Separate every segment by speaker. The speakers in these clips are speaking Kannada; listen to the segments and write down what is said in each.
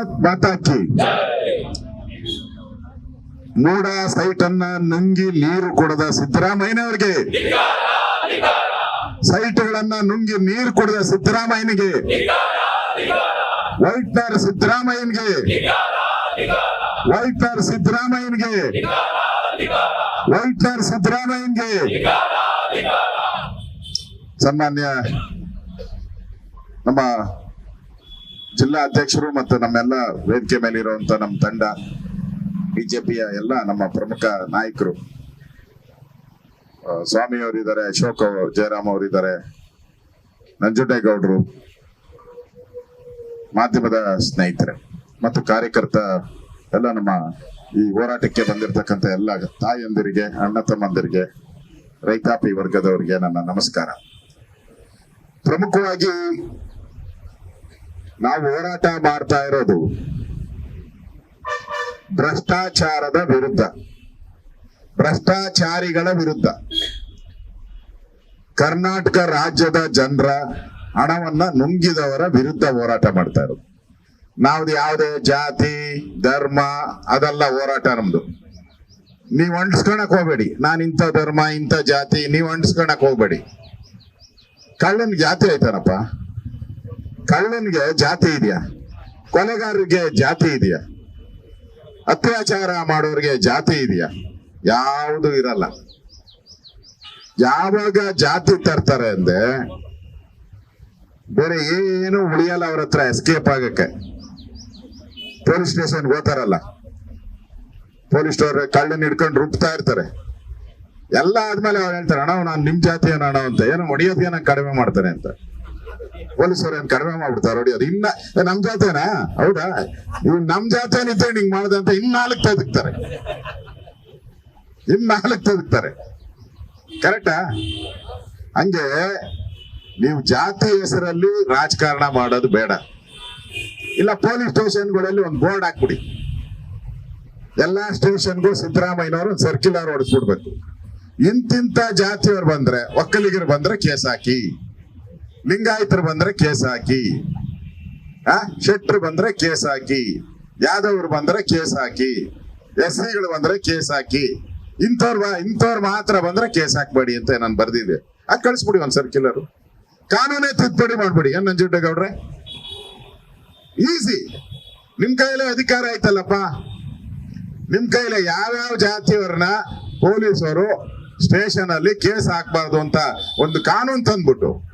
Speaker 1: ಭಾರತ್ ಮಾತಾ ಕಿ ಮೂಡ ಸೈಟ್ ಅನ್ನ ನುಂಗಿ ನೀರು ಕೊಡದ ಸಿದ್ದರಾಮಯ್ಯನವರಿಗೆ. ಸೈಟ್ಗಳನ್ನ ನುಂಗಿ ನೀರು ಕೊಡದ ಸಿದ್ದರಾಮಯ್ಯನಿಗೆ. ವೈಟ್ನರ್ ಸಿದ್ದರಾಮಯ್ಯನಿಗೆ. ವೈಟ್ನರ್ ಸಿದ್ದರಾಮಯ್ಯನಿಗೆ. ವೈಟ್ನರ್ ಸಿದ್ದರಾಮಯ್ಯನಿಗೆ. ಸನ್ಮಾನ್ಯ ನಮ್ಮ ಜಿಲ್ಲಾ ಅಧ್ಯಕ್ಷರು ಮತ್ತು ನಮ್ಮೆಲ್ಲ ವೇದಿಕೆ ಮೇಲೆ ಇರುವಂತ ನಮ್ಮ ತಂಡ, ಬಿಜೆಪಿಯ ಎಲ್ಲ ನಮ್ಮ ಪ್ರಮುಖ ನಾಯಕರು. ಸ್ವಾಮಿ ಅವರಿದ್ದಾರೆ ಅಶೋಕ್ ಅವರು ಜಯರಾಮ್ ಅವರಿದ್ದಾರೆ, ನಂಜುಂಡೇಗೌಡರು, ಮಾಧ್ಯಮದ ಸ್ನೇಹಿತರೆ ಮತ್ತು ಕಾರ್ಯಕರ್ತ ಎಲ್ಲ ನಮ್ಮ ಈ ಹೋರಾಟಕ್ಕೆ ಬಂದಿರತಕ್ಕಂಥ ಎಲ್ಲ ತಾಯಂದಿರಿಗೆ, ಅಣ್ಣ ತಮ್ಮಂದಿರಿಗೆ, ರೈತಾಪಿ ವರ್ಗದವರಿಗೆ ನನ್ನ ನಮಸ್ಕಾರ. ಪ್ರಮುಖವಾಗಿ ನಾವು ಹೋರಾಟ ಮಾಡ್ತಾ ಇರೋದು ಭ್ರಷ್ಟಾಚಾರದ ವಿರುದ್ಧ, ಭ್ರಷ್ಟಾಚಾರಿಗಳ ವಿರುದ್ಧ. ಕರ್ನಾಟಕ ರಾಜ್ಯದ ಜನರ ಹಣವನ್ನ ನುಂಗಿದವರ ವಿರುದ್ಧ ಹೋರಾಟ ಮಾಡ್ತಾ ಇರೋದು. ನಾವು ಯಾವುದೇ ಜಾತಿ, ಧರ್ಮ ಅದೆಲ್ಲ ಹೋರಾಟ ನಮ್ದು. ನೀವ್ ಅಂಟ್ಸ್ಕೊಳಕ್ ಹೋಗ್ಬೇಡಿ. ನಾನು ಇಂಥ ಧರ್ಮ, ಇಂಥ ಜಾತಿ, ನೀವ್ ಅಂಟಿಸ್ಕೊಳಕ್ ಹೋಗ್ಬೇಡಿ. ಕಳ್ಳನ್ ಜಾತಿ ಆಯ್ತಾನಪ್ಪ ಕಳ್ಳನ್ಗೆ ಜಾತಿ ಇದೆಯಾ? ಕೊಲೆಗಾರರಿಗೆ ಜಾತಿ ಇದೆಯಾ? ಅತ್ಯಾಚಾರ ಮಾಡೋರಿಗೆ ಜಾತಿ ಇದೆಯಾ? ಯಾವುದು ಇರಲ್ಲ. ಯಾವಾಗ ಜಾತಿ ತರ್ತಾರೆ ಅಂದ್ರೆ ಬೇರೆ ಏನು ಉಳಿಯಲ್ಲ ಅವ್ರ ಹತ್ರ ಎಸ್ಕೇಪ್ ಆಗಕ್ಕೆ. ಪೊಲೀಸ್ ಸ್ಟೇಷನ್ ಹೋಗ್ತಾರಲ್ಲ. ಪೊಲೀಸ್ ಅವ್ರ ಕಳ್ಳನ್ ಹಿಡ್ಕೊಂಡು ರುಬ್ತಾ ಇರ್ತಾರೆ. ಎಲ್ಲ ಆದ್ಮೇಲೆ ಅವ್ರು ಹೇಳ್ತಾರೆ, ಅಣ್ಣ, ನಾನು ನಿಮ್ ಜಾತಿ ಅಣ್ಣ ಅಂತ. ಏನೋ ಹೊಡಿಯೋದಕ್ಕೆ ನಂಗೆ ಕಡಿಮೆ ಮಾಡ್ತಾರೆ ಅಂತ. ಪೊಲೀಸರು ಏನ್ ಕಡಿಮೆ ನೋಡಿ, ಅದು ಇನ್ನ ನಮ್ ಜಾತೇನಾ? ಹೌದಾ? ಇವ್ ನಮ್ ಜಾತಿಯನಿದ್ದೆ ಹಿಂಗ್ ಮಾಡ್ದೆ ಅಂತ ಇನ್ ನಾಲ್ಕು ಇನ್ನಾಲ್ಕ್ ಇನ್ ನಾಲ್ಕು ತೆದಕ್ತಾರೆ ಕರೆಕ್ಟಾ? ಹಂಗೆ, ನೀವು ಜಾತಿ ಹೆಸರಲ್ಲಿ ರಾಜಕಾರಣ ಮಾಡೋದು ಬೇಡ. ಇಲ್ಲ, ಪೊಲೀಸ್ ಸ್ಟೇಷನ್ಗಳಲ್ಲಿ ಒಂದು ಬೋರ್ಡ್ ಹಾಕ್ಬಿಡಿ. ಎಲ್ಲಾ ಸ್ಟೇಷನ್ಗೂ ಸಿದ್ದರಾಮಯ್ಯನವರು ಒಂದು ಸರ್ಕ್ಯುಲರ್ ಹೊಡಿಸ್ಬಿಡ್ಬೇಕು. ಇಂತಿಂತ ಜಾತಿಯವ್ರು ಬಂದ್ರೆ, ಒಕ್ಕಲಿಗರು ಬಂದ್ರೆ ಕೇಸ್ ಹಾಕಿ. ಲಿಂಗಾಯತರು ಬಂದ್ರೆ ಕೇಸ್ ಹಾಕಿ ಆ, ಶೆಟ್ರು ಬಂದ್ರೆ ಕೇಸ್ ಹಾಕಿ ಯಾದವ್ರು ಬಂದ್ರೆ ಕೇಸ್ ಹಾಕಿ ಎಸ್ ಸಿಗಳು ಬಂದ್ರೆ ಕೇಸ್ ಹಾಕಿ ಇಂಥವ್ರು ಇಂಥವ್ರು ಮಾತ್ರ ಬಂದ್ರೆ ಕೇಸ್ ಹಾಕ್ಬೇಡಿ ಅಂತ ನಾನು ಬರ್ದಿದ್ದೆ. ಆ, ಕಳಿಸ್ಬಿಡಿ ಒಂದ್ ಸರ್ಕ್ಯುಲರ್ ಕಾನೂನೇ ತಿದ್ದುಪಡಿ ಮಾಡ್ಬಿಡಿ. ಏನ್ ನಂಜುಂಡೇಗೌಡ್ರೆ ಈಸಿ. ನಿಮ್ ಕೈಲೇ ಅಧಿಕಾರ ಆಯ್ತಲ್ಲಪ್ಪ. ನಿಮ್ ಕೈಲೇ ಯಾವ್ಯಾವ ಜಾತಿಯವ್ರನ್ನ ಪೊಲೀಸರು ಸ್ಟೇಷನ್ ಅಲ್ಲಿ ಕೇಸ್ ಹಾಕ್ಬಾರ್ದು ಅಂತ ಒಂದು ಕಾನೂನು ತಂದ್ಬಿಟ್ಟು.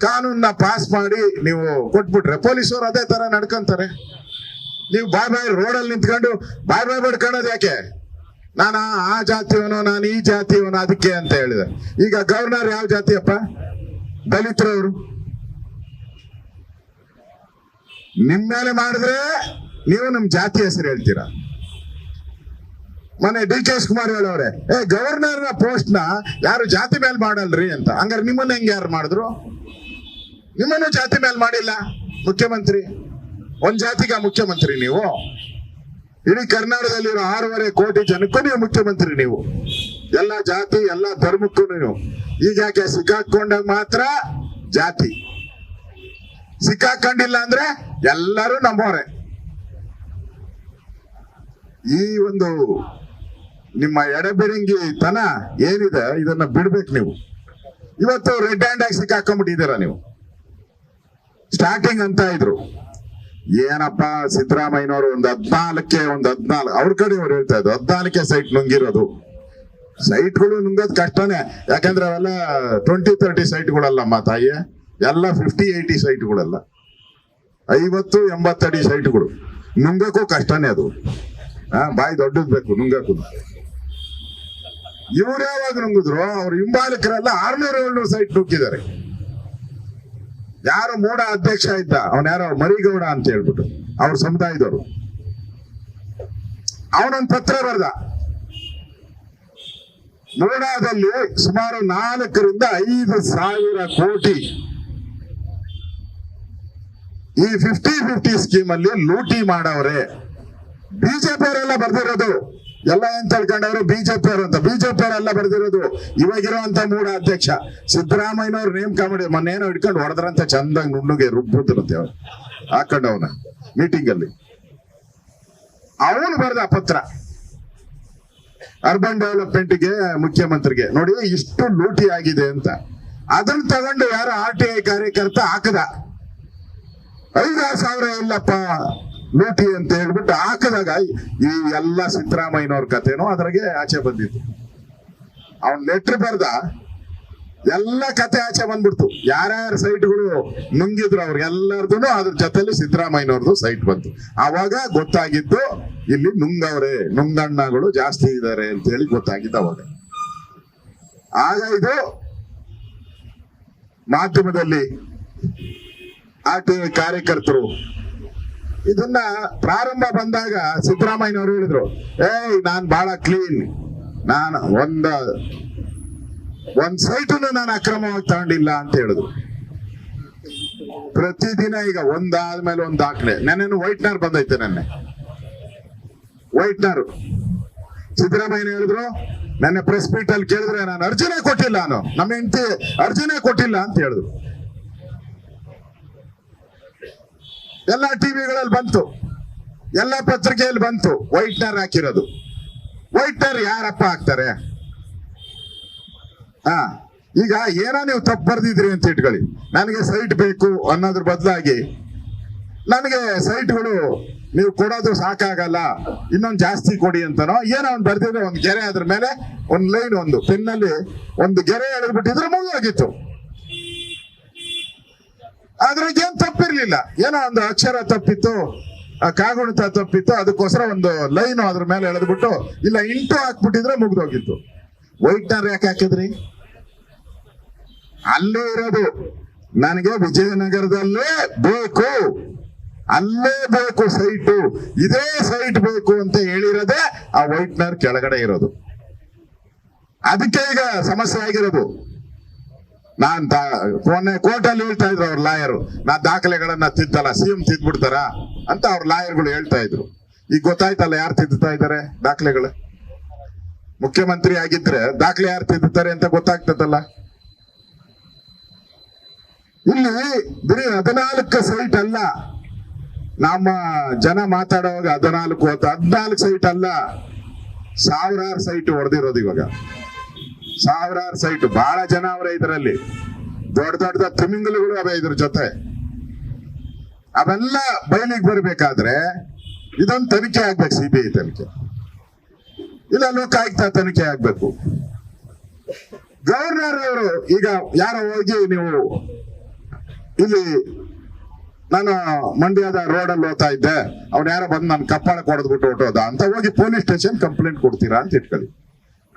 Speaker 1: ಕಾನೂನ್ನ ಪಾಸ್ ಮಾಡಿ ನೀವು ಕೊಟ್ಬಿಟ್ರೆ. ಪೊಲೀಸರು ಅದೇ ತರ ನಡ್ಕೊಂತಾರೆ. ನೀವು ಬಾಯ್ ಬಾಯ್ ರೋಡಲ್ಲಿ ನಿಂತ್ಕೊಂಡು ಬಾಯ್ ಬಾಯ್ ಬಡ್ಕೊಳ್ಳೋದು ಯಾಕೆ? ನಾನು ಆ- ಜಾತಿ ಜಾತಿಯವನು, ನಾನು ಈ ಜಾತಿಯವನು, ಅದಕ್ಕೆ ಅಂತ ಹೇಳಿದೆ. ಈಗ ಗವರ್ನರ್ ಯಾವ ಜಾತಿಯಪ್ಪ? ದಲಿತರವರು. ನಿಮ್ ಮೇಲೆ ಮಾಡಿದ್ರೆ ನೀವು ನಮ್ಮ ಜಾತಿ ಹೆಸರು ಹೇಳ್ತೀರಾ? ಮೊನ್ನೆ ಡಿ ಕೆ ಶಿವಕುಮಾರ್ ಹೇಳೋರೆ, ಏ ಪೋಸ್ಟ್ನ ಯಾರು ಜಾತಿ ಮೇಲೆ ಮಾಡಲ್ರಿ ಅಂತ. ಹಂಗಾರೆ ನಿಮ್ಮನ್ನ ಹೆಂಗ್ ಯಾರು ಮಾಡಿದ್ರು? ನಿಮ್ಮನ್ನು ಜಾತಿ ಮೇಲೆ ಮಾಡಿಲ್ಲ. ಮುಖ್ಯಮಂತ್ರಿ. ಒಂದ್ ಜಾತಿಗ ಮುಖ್ಯಮಂತ್ರಿ ನೀವು. ಇಡೀ ಕರ್ನಾಟಕದಲ್ಲಿರೋ ಆರೂವರೆ ಕೋಟಿ ಜನಕ್ಕೂ ನೀವು ಮುಖ್ಯಮಂತ್ರಿ ನೀವು. ಎಲ್ಲ ಜಾತಿ, ಎಲ್ಲ ಧರ್ಮಕ್ಕೂ ನೀವು. ಈಗ ಯಾಕೆ ಸಿಕ್ಕಾಕೊಂಡಾಗ ಮಾತ್ರ ಜಾತಿ. ಸಿಕ್ಕಾಕೊಂಡಿಲ್ಲ ಅಂದ್ರೆ ಎಲ್ಲರೂ ನಂಬೋರೆ. ಈ ಒಂದು ನಿಮ್ಮ ಎಡಬಿರಂಗಿ ತನ ಏನಿದೆ ಇದನ್ನ ಬಿಡ್ಬೇಕು ನೀವು. ಇವತ್ತು ರೆಡ್ ಹ್ಯಾಂಡ್ ಆಗಿ ಸಿಕ್ಕಾಕೊಂಡ್ಬಿಟ್ಟಿದ್ದೀರಾ ನೀವು? ಸ್ಟಾರ್ಟಿಂಗ್ ಅಂತ ಇದ್ರು. ಏನಪ್ಪ ಸಿದ್ದರಾಮಯ್ಯನವರು ಒಂದ್ ಹದ್ನಾಲ್ಕೆ ಒಂದ್ ಹದ್ನಾಲ್ಕು ಅವ್ರ ಕಡೆ ಅವ್ರು ಹೇಳ್ತಾ ಇದ್ರು ಹದ್ನಾಲ್ಕೆ ಸೈಟ್ ನುಂಗಿರೋದು. ಸೈಟ್ಗಳು ನುಂಗೋದ್ ಕಷ್ಟನೇ. ಯಾಕಂದ್ರೆ ಅವೆಲ್ಲ ಟ್ವೆಂಟಿ ತರ್ಟಿ ಸೈಟ್ಗಳಲ್ಲಮ್ಮ ತಾಯಿ ಎಲ್ಲ ಫಿಫ್ಟಿ ಏಯ್ಟಿ ಸೈಟ್ಗಳಲ್ಲ ಐವತ್ತು ಎಂಬತ್ತಡಿ ಸೈಟ್ಗಳು ನುಂಗಕ್ಕೂ ಕಷ್ಟನೇ ಅದು. ಆ, ಬಾಯಿ ದೊಡ್ಡದ್ ಬೇಕು ನುಂಗಕ್ಕೂ. ಇವ್ರು ಯಾವಾಗ ನುಂಗಿದ್ರು? ಅವ್ರ ಹಿಂಬಾಲಕರೆಲ್ಲ ಆರ್ನೂರ ಏಳ್ನೂರು ಸೈಟ್ ನುಗ್ಗಿದ್ದಾರೆ. ಯಾರು ಮೂಡ ಅಧ್ಯಕ್ಷ ಇದ್ದ, ಅವನ ಯಾರೋ? ಮರಿಗೌಡ ಅಂತ ಹೇಳ್ಬಿಟ್ಟು, ಅವ್ರ ಸಮುದಾಯದವರು. ಅವನೊಂದು ಪತ್ರ ಬರ್ದ. ಮೂಡಾದಲ್ಲಿ ಸುಮಾರು ನಾಲ್ಕರಿಂದ ಐದು ಸಾವಿರ ಕೋಟಿ. ಈ ಫಿಫ್ಟಿ ಫಿಫ್ಟಿ ಸ್ಕೀಮ್ ಅಲ್ಲಿ ಲೂಟಿ ಮಾಡವ್ರೆ. ಬಿಜೆಪಿ ಅವರೆಲ್ಲ ಬರ್ದಿರೋದು. ಎಲ್ಲ ಏನ್ ತಿಳ್ಕೊಂಡವ್ರು ಬಿಜೆಪಿ ಅವರು ಅಂತ. ಬಿಜೆಪಿ ಅವರೆಲ್ಲ ಬರ್ದಿರೋದು ಇವಾಗಿರುವಂತ ಮೂಡ ಅಧ್ಯಕ್ಷ. ಸಿದ್ದರಾಮಯ್ಯನವ್ರು ನೇಮಕ ಮಾಡಿ ಮೊನ್ನೇನೋ ಇಟ್ಕೊಂಡು ಹೊಡೆದ್ರಂತ ಚಂದಂಗ್ ನುಣ್ಣುಗೆ ರುಬ್ಬಿದ್ರಂತೆ ಅವ್ರು. ಹಾಕೊಂಡವನ ಮೀಟಿಂಗ್ ಅಲ್ಲಿ. ಅವನು ಬರೆದ ಪತ್ರ. ಅರ್ಬನ್ ಡೆವಲಪ್ಮೆಂಟ್ಗೆ ಮುಖ್ಯಮಂತ್ರಿಗೆ. ನೋಡಿ, ಇಷ್ಟು ಲೂಟಿ ಆಗಿದೆ ಅಂತ. ಅದನ್ನ ತಗೊಂಡು ಯಾರು ಆರ್ ಟಿ ಐ ಕಾರ್ಯಕರ್ತ ಹಾಕದ? ಐದಾರು ಸಾವಿರ ಇಲ್ಲಪ್ಪ. ಲೂಟಿ ಅಂತ ಹೇಳ್ಬಿಟ್ಟು ಹಾಕಿದಾಗ ಈ ಎಲ್ಲ ಸಿದ್ದರಾಮಯ್ಯನವ್ರ ಕಥೆನೂ ಅದ್ರಾಗೆ ಆಚೆ ಬಂದಿತ್ತು. ಅವನ್ ಲೆಟ್ರ್ ಬರ್ದ ಎಲ್ಲ ಕತೆ ಆಚೆ ಬಂದ್ಬಿಡ್ತು. ಯಾರ್ಯಾರ ಸೈಟ್ಗಳು ನುಂಗಿದ್ರು ಅವ್ರಿಗೆಲ್ಲರದು ಅದ್ರ ಜೊತೆಲಿ ಸಿದ್ದರಾಮಯ್ಯನವ್ರದ್ದು ಸೈಟ್ ಬಂತು. ಅವಾಗ ಗೊತ್ತಾಗಿದ್ದು ಇಲ್ಲಿ ನುಂಗವ್ರೆ, ನುಂಗಣ್ಣಗಳು ಜಾಸ್ತಿ ಇದ್ದಾರೆ ಅಂತ ಹೇಳಿ ಗೊತ್ತಾಗಿದ್ದು ಅವಾಗ. ಆಗ ಇದು ಮಾಧ್ಯಮದಲ್ಲಿ ಆ ಟಿ ಕಾರ್ಯಕರ್ತರು ಇದನ್ನ ಪ್ರಾರಂಭ ಬಂದಾಗ ಸಿದ್ದರಾಮಯ್ಯನವರು ಹೇಳಿದ್ರು, ಏಯ್, ನಾನ್ ಬಹಳ ಕ್ಲೀನ್ ನಾನು ಒಂದ, ಒಂದ್ ಸೈಟನ್ನು ನಾನು ಅಕ್ರಮವಾಗಿ ತಗೊಂಡಿಲ್ಲ ಅಂತ ಹೇಳಿದ್ರು. ಪ್ರತಿದಿನ ಈಗ ಒಂದಾದ್ಮೇಲೆ ಒಂದ್ ದಾಖಲೆ. ನೆನ್ನೆ ವೈಟ್ನರ್ ಬಂದೈತೆ ನೆನ್ನೆ. ವೈಟ್ನರ್. ಸಿದ್ದರಾಮಯ್ಯ ಹೇಳಿದ್ರು, ನೆನ್ನೆ ಪ್ರೆಸ್ ಮೀಟ್ ಅಲ್ಲಿ ಕೇಳಿದ್ರೆ ನಾನು ಅರ್ಜಿನೇ ಕೊಟ್ಟಿಲ್ಲ ನಾನು. ನಮ್ಮ ಹೆಂಡತಿ ಅರ್ಜಿನೇ ಕೊಟ್ಟಿಲ್ಲ ಅಂತ ಹೇಳಿದ್ರು. ಎಲ್ಲ ಟಿವಿಗಳಲ್ಲಿ ಬಂತು. ಎಲ್ಲ ಪತ್ರಿಕೆಯಲ್ಲಿ ಬಂತು. ವೈಟ್ನರ್ ಹಾಕಿರೋದು. ವೈಟ್ನರ್ ಯಾರಪ್ಪ ಹಾಕ್ತಾರೆ? ಹಾ, ಈಗ ಏನೋ ನೀವು ತಪ್ಪು ಬರ್ದಿದ್ರಿ ಅಂತ ಇಟ್ಕೊಳ್ಳಿ. ನನಗೆ ಸೈಟ್ ಬೇಕು ಅನ್ನೋದ್ರ ಬದಲಾಗಿ. ನನಗೆ ಸೈಟ್ಗಳು ನೀವು ಕೊಡೋದು ಸಾಕಾಗಲ್ಲ. ಇನ್ನೊಂದು ಜಾಸ್ತಿ ಕೊಡಿ ಅಂತನೋ, ಏನೋ ಒಂದು ಬರ್ದಿದ್ರೆ ಒಂದು ಗೆರೆ ಅದ್ರ ಮೇಲೆ ಒಂದು ಲೈನ್ ಒಂದು ಪೆನ್ನಲ್ಲಿ ಒಂದು ಗೆರೆ ಎಳೆದ್ಬಿಟ್ಟಿದ್ರೆ ಮುಗಿದೋಗಿತ್ತು ಅದ್ರಾಗ ಏನ್ ತಪ್ಪಿರ್ಲಿಲ್ಲ. ಏನೋ ಒಂದು ಅಕ್ಷರ ತಪ್ಪಿತ್ತು ಕಾಗುಣಿತ ತಪ್ಪಿತ್ತು, ಅದಕ್ಕೋಸ್ಕರ ಒಂದು ಲೈನ್ ಅದ್ರ ಮೇಲೆ ಎಳೆದ್ಬಿಟ್ಟು, ಇಲ್ಲ ಇಂಟು ಹಾಕ್ಬಿಟ್ಟಿದ್ರೆ ಮುಗ್ದೋಗಿತ್ತು. ವೈಟ್ನರ್ ಯಾಕೆ ಹಾಕಿದ್ರಿ? ಅಲ್ಲೇ ಇರೋದು. ನನಗೆ ವಿಜಯನಗರದಲ್ಲೇ ಬೇಕು. ಅಲ್ಲೇ ಬೇಕು ಸೈಟು. ಇದೇ ಸೈಟ್ ಬೇಕು ಅಂತ ಹೇಳಿರೋದೇ ಆ ವೈಟ್ನರ್ ಕೆಳಗಡೆ ಇರೋದು. ಅದಕ್ಕೆ ಈಗ ಸಮಸ್ಯೆ ಆಗಿರೋದು. ನಾನ್ ಕೊನೆ ಕೋರ್ಟಲ್ಲಿ ಹೇಳ್ತಾ ಇದ್ರು ಅವ್ರ ಲಾಯರ್ ನಾ ದಾಖಲೆಗಳನ್ನ ತಿದ್ದಲ್ಲ ಸಿಎಂ ತಿದ್ಬಿಡ್ತಾರ ಅಂತ ಅವ್ರ ಲಾಯರ್ಗಳು ಹೇಳ್ತಾ ಇದ್ರು. ಈಗ ಗೊತ್ತಾಯ್ತಲ್ಲ ಯಾರು ತಿದ್ದುತ್ತಾ ಇದ್ದಾರೆ ದಾಖಲೆಗಳು? ಮುಖ್ಯಮಂತ್ರಿ ಆಗಿದ್ರೆ ದಾಖಲೆ ಯಾರು ತಿದ್ದುತ್ತಾರೆ ಅಂತ ಗೊತ್ತಾಗ್ತದಲ್ಲ. ಇಲ್ಲಿ ಬರೀ ಹದಿನಾಲ್ಕು ಸೈಟ್ ಅಲ್ಲ. ನಮ್ಮ ಜನ ಮಾತಾಡೋವಾಗ ಹದಿನಾಲ್ಕು ಹದಿನಾಲ್ಕು ಸೈಟ್ ಅಲ್ಲ. ಸಾವಿರಾರು ಸೈಟ್ ಹೊಡೆದಿರೋದು ಇವಾಗ. ಸಾವಿರಾರು ಸೈಟ್ ಬಹಳ ಜನ ಅವರ ಇದರಲ್ಲಿ. ದೊಡ್ಡ ದೊಡ್ಡ ತಿಮಿಂಗಲುಗಳು ಅವೆ ಇದ್ರ ಜೊತೆ. ಅವೆಲ್ಲ ಬಯಲಿಗೆ ಬರಬೇಕಾದ್ರೆ ಇದೊಂದು ತನಿಖೆ ಆಗ್ಬೇಕು ಸಿಬಿಐ ತನಿಖೆ. ಇಲ್ಲ ಲೋಕಾಯುಕ್ತ ತನಿಖೆ ಆಗ್ಬೇಕು. ಗವರ್ನರ್ ಅವರು, ಈಗ ಯಾರೋ ಹೋಗಿ ನೀವು ಇಲ್ಲಿ ನಾನು ಮಂಡ್ಯದ ರೋಡಲ್ಲಿ ಹೋಗ್ತಾ ಇದ್ದೆ, ಅವ್ನು ಯಾರೋ ಬಂದು ನಾನು ಕಪ್ಪಾಳ ಕೊಡದ್ಬಿಟ್ಟು ಹೊಟ್ಟೋದ ಅಂತ ಹೋಗಿ ಪೊಲೀಸ್ ಸ್ಟೇಷನ್ ಕಂಪ್ಲೇಂಟ್ ಕೊಡ್ತೀರಾ ಅಂತ ಇಟ್ಕೊಳ್ಳಿ.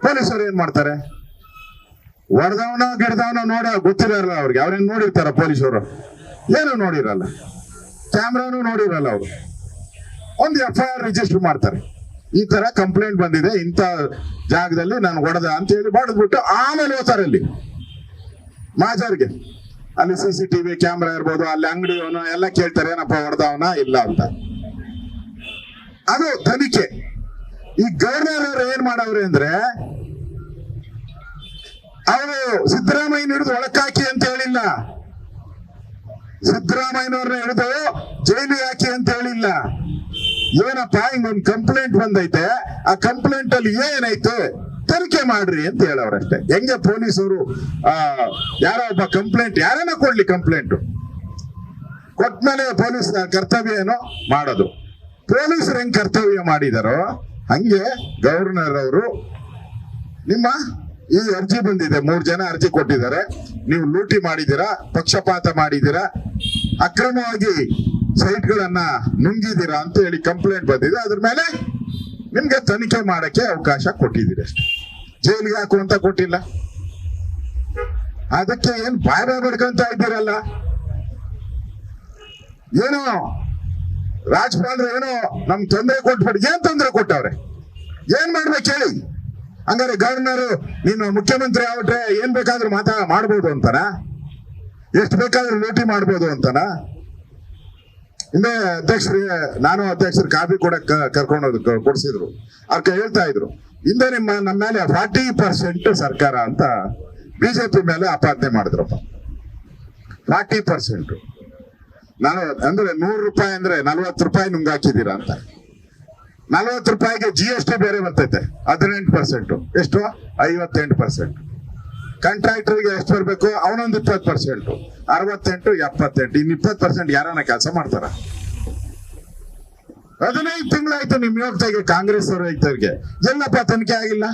Speaker 1: ಪೊಲೀಸರು ಏನ್ ಮಾಡ್ತಾರೆ? ಹೊಡೆದವನ ಗಿಡದವನ ನೋಡ ಗೊತ್ತಿರಲ್ಲ ಅವ್ರಿಗೆ. ಅವ್ರೇನು ನೋಡಿರ್ತಾರ ಪೊಲೀಸರು ಏನು ನೋಡಿರಲ್ಲ. ಕ್ಯಾಮ್ರಾನು ನೋಡಿರಲ್ಲ ಅವರು. ಒಂದು ಎಫ್ ಆರ್ ರಿಜಿಸ್ಟರ್ ಮಾಡ್ತಾರೆ. ಈ ತರ ಕಂಪ್ಲೇಂಟ್ ಬಂದಿದೆ. ಇಂಥ ಜಾಗದಲ್ಲಿ ನಾನು ಹೊಡೆದ ಅಂತ ಹೇಳಿ ಬಡದ್ಬಿಟ್ಟು ಆಮೇಲೆ ಹೋಗ್ತಾರೆ ಅಲ್ಲಿ. ಮಾಜಾರ್ಗೆ. ಅಲ್ಲಿ ಸಿ ಸಿ ಟಿವಿ ಕ್ಯಾಮ್ರಾ ಇರ್ಬೋದು, ಅಲ್ಲಿ ಅಂಗಡಿಯವನು ಎಲ್ಲ ಕೇಳ್ತಾರೆ, ಏನಪ್ಪ ಹೊಡೆದವನ ಇಲ್ಲ ಅಂತ. ಅದು ತನಿಖೆ. ಈ ಗವರ್ನರ್ ಅವ್ರು ಏನ್ ಮಾಡವ್ರೆ ಅಂದ್ರೆ ಅವರು ಸಿದ್ದರಾಮಯ್ಯನ ಹಿಡಿದು ಒಳಕಾಕಿ ಅಂತ ಹೇಳಿಲ್ಲ. ಸಿದ್ದರಾಮಯ್ಯನವ್ರನ್ನ ಹಿಡಿದು ಜೈಲು ಹಾಕಿ ಅಂತ ಹೇಳಿಲ್ಲ. ಏನಪ್ಪ, ಹಿಂಗೊಂದು ಕಂಪ್ಲೇಂಟ್ ಬಂದೈತೆ. ಆ ಕಂಪ್ಲೇಂಟ್ ಅಲ್ಲಿ ಏನಾಯ್ತು? ತನಿಖೆ ಮಾಡ್ರಿ ಅಂತ ಹೇಳವ್ರಷ್ಟೇ. ಹೆಂಗೆ ಪೊಲೀಸರು ಆ, ಯಾರೋ ಒಬ್ಬ ಕಂಪ್ಲೇಂಟ್ ಯಾರನ್ನ ಕೊಡ್ಲಿ ಕಂಪ್ಲೇಂಟ್ ಕೊಟ್ಮೇಲೆ ಪೊಲೀಸ್ ಕರ್ತವ್ಯ ಏನು? ಮಾಡೋದು. ಪೊಲೀಸರು ಹೆಂಗ್ ಕರ್ತವ್ಯ ಮಾಡಿದಾರೋ, ಹಂಗೆ ಗವರ್ನರ್ ಅವರು ನಿಮ್ಮ ಈ ಅರ್ಜಿ ಬಂದಿದೆ, ಮೂರು ಜನ ಅರ್ಜಿ ಕೊಟ್ಟಿದ್ದಾರೆ. ನೀವು ಲೂಟಿ ಮಾಡಿದ್ದೀರಾ, ಪಕ್ಷಪಾತ ಮಾಡಿದ್ದೀರಾ, ಅಕ್ರಮವಾಗಿ ಸೈಟ್ಗಳನ್ನ ನುಂಗಿದ್ದೀರಾ ಅಂತ ಹೇಳಿ ಕಂಪ್ಲೇಂಟ್ ಬಂದಿದೆ. ಅದ್ರ ಮೇಲೆ ನಿಮ್ಗೆ ತನಿಖೆ ಮಾಡಕ್ಕೆ ಅವಕಾಶ ಕೊಟ್ಟಿದ್ದೀರಿ ಅಷ್ಟೇ. ಜೈಲಿಗೆ ಹಾಕು ಅಂತ ಕೊಟ್ಟಿಲ್ಲ. ಅದಕ್ಕೆ ಏನ್ ಬಾಯ್ ಬಡ್ಕೊಂತ ಇದ್ದೀರಲ್ಲ? ಏನೋ? ರಾಜ್ಪಾಲ್ರು ಏನೋ? ನಮ್ ತೊಂದರೆ ಕೊಟ್ಬಿಡಿ ಏನ್ ತೊಂದರೆ ಕೊಟ್ಟವ್ರೆ? ಏನ್ ಮಾಡ್ಬೇಕು ಹೇಳಿ? ಹಂಗಾರೆ ಗವರ್ನರ್, ನೀನು ಮುಖ್ಯಮಂತ್ರಿ ಆಗ್ಬಿಟ್ರೆ ಏನ್ ಬೇಕಾದ್ರೂ ಮಾತಾ ಮಾಡ್ಬೋದು ಅಂತಾನ? ಎಷ್ಟು ಬೇಕಾದ್ರೂ ಲೂಟಿ ಮಾಡ್ಬೋದು ಅಂತಾನ? ಹಿಂದೆ ಅಧ್ಯಕ್ಷರಿಗೆ ನಾನು ಅಧ್ಯಕ್ಷರು ಕಾಫಿ ಕೂಡ ಕರ್ಕೊಂಡು ಕೊಡಿಸಿದ್ರು. ಅವ್ರ ಹೇಳ್ತಾ ಇದ್ರು ಹಿಂದೆ ನಿಮ್ಮ ನಮ್ಮ ಮೇಲೆ ಫಾರ್ಟಿ ಪರ್ಸೆಂಟ್ ಸರ್ಕಾರ ಅಂತ ಬಿಜೆಪಿ ಮೇಲೆ ಆಪಾದನೆ ಮಾಡಿದ್ರಪ್ಪ. Forty percent. ನಾನು ಅಂದ್ರೆ ನೂರು ರೂಪಾಯಿ ಅಂದ್ರೆ ನಲ್ವತ್ತು ರೂಪಾಯಿ ನುಂಗಾಕಿದ್ದೀರಾ ಅಂತ. ನಲವತ್ತು ರೂಪಾಯಿಗೆ ಜಿ ಎಸ್ ಟಿ ಬೇರೆ ಬರ್ತೈತೆ, ಹದಿನೆಂಟು ಪರ್ಸೆಂಟ್ ಎಷ್ಟು? ಐವತ್ತೆಂಟು ಪರ್ಸೆಂಟ್ ಕಾಂಟ್ರಾಕ್ಟರ್ಗೆ ಎಷ್ಟು ಬರಬೇಕು? ಅವನೊಂದು ಇಪ್ಪತ್ತು ಪರ್ಸೆಂಟ್ ಅರವತ್ತೆಂಟು, ಎಪ್ಪತ್ತೆಂಟು. ಇನ್ನು ಇಪ್ಪತ್ತು ಪರ್ಸೆಂಟ್ ಯಾರನ್ನ ಕೆಲಸ ಮಾಡ್ತಾರ? ಹದಿನೈದು ತಿಂಗಳಾಯ್ತು ನಿಮ್ ಯೋಗ್ಯತೆಗೆ ಕಾಂಗ್ರೆಸ್ ಅವರು ರೈತರಿಗೆ ಎಲ್ಲಪ್ಪ, ತನಿಖೆ ಆಗಿಲ್ಲ?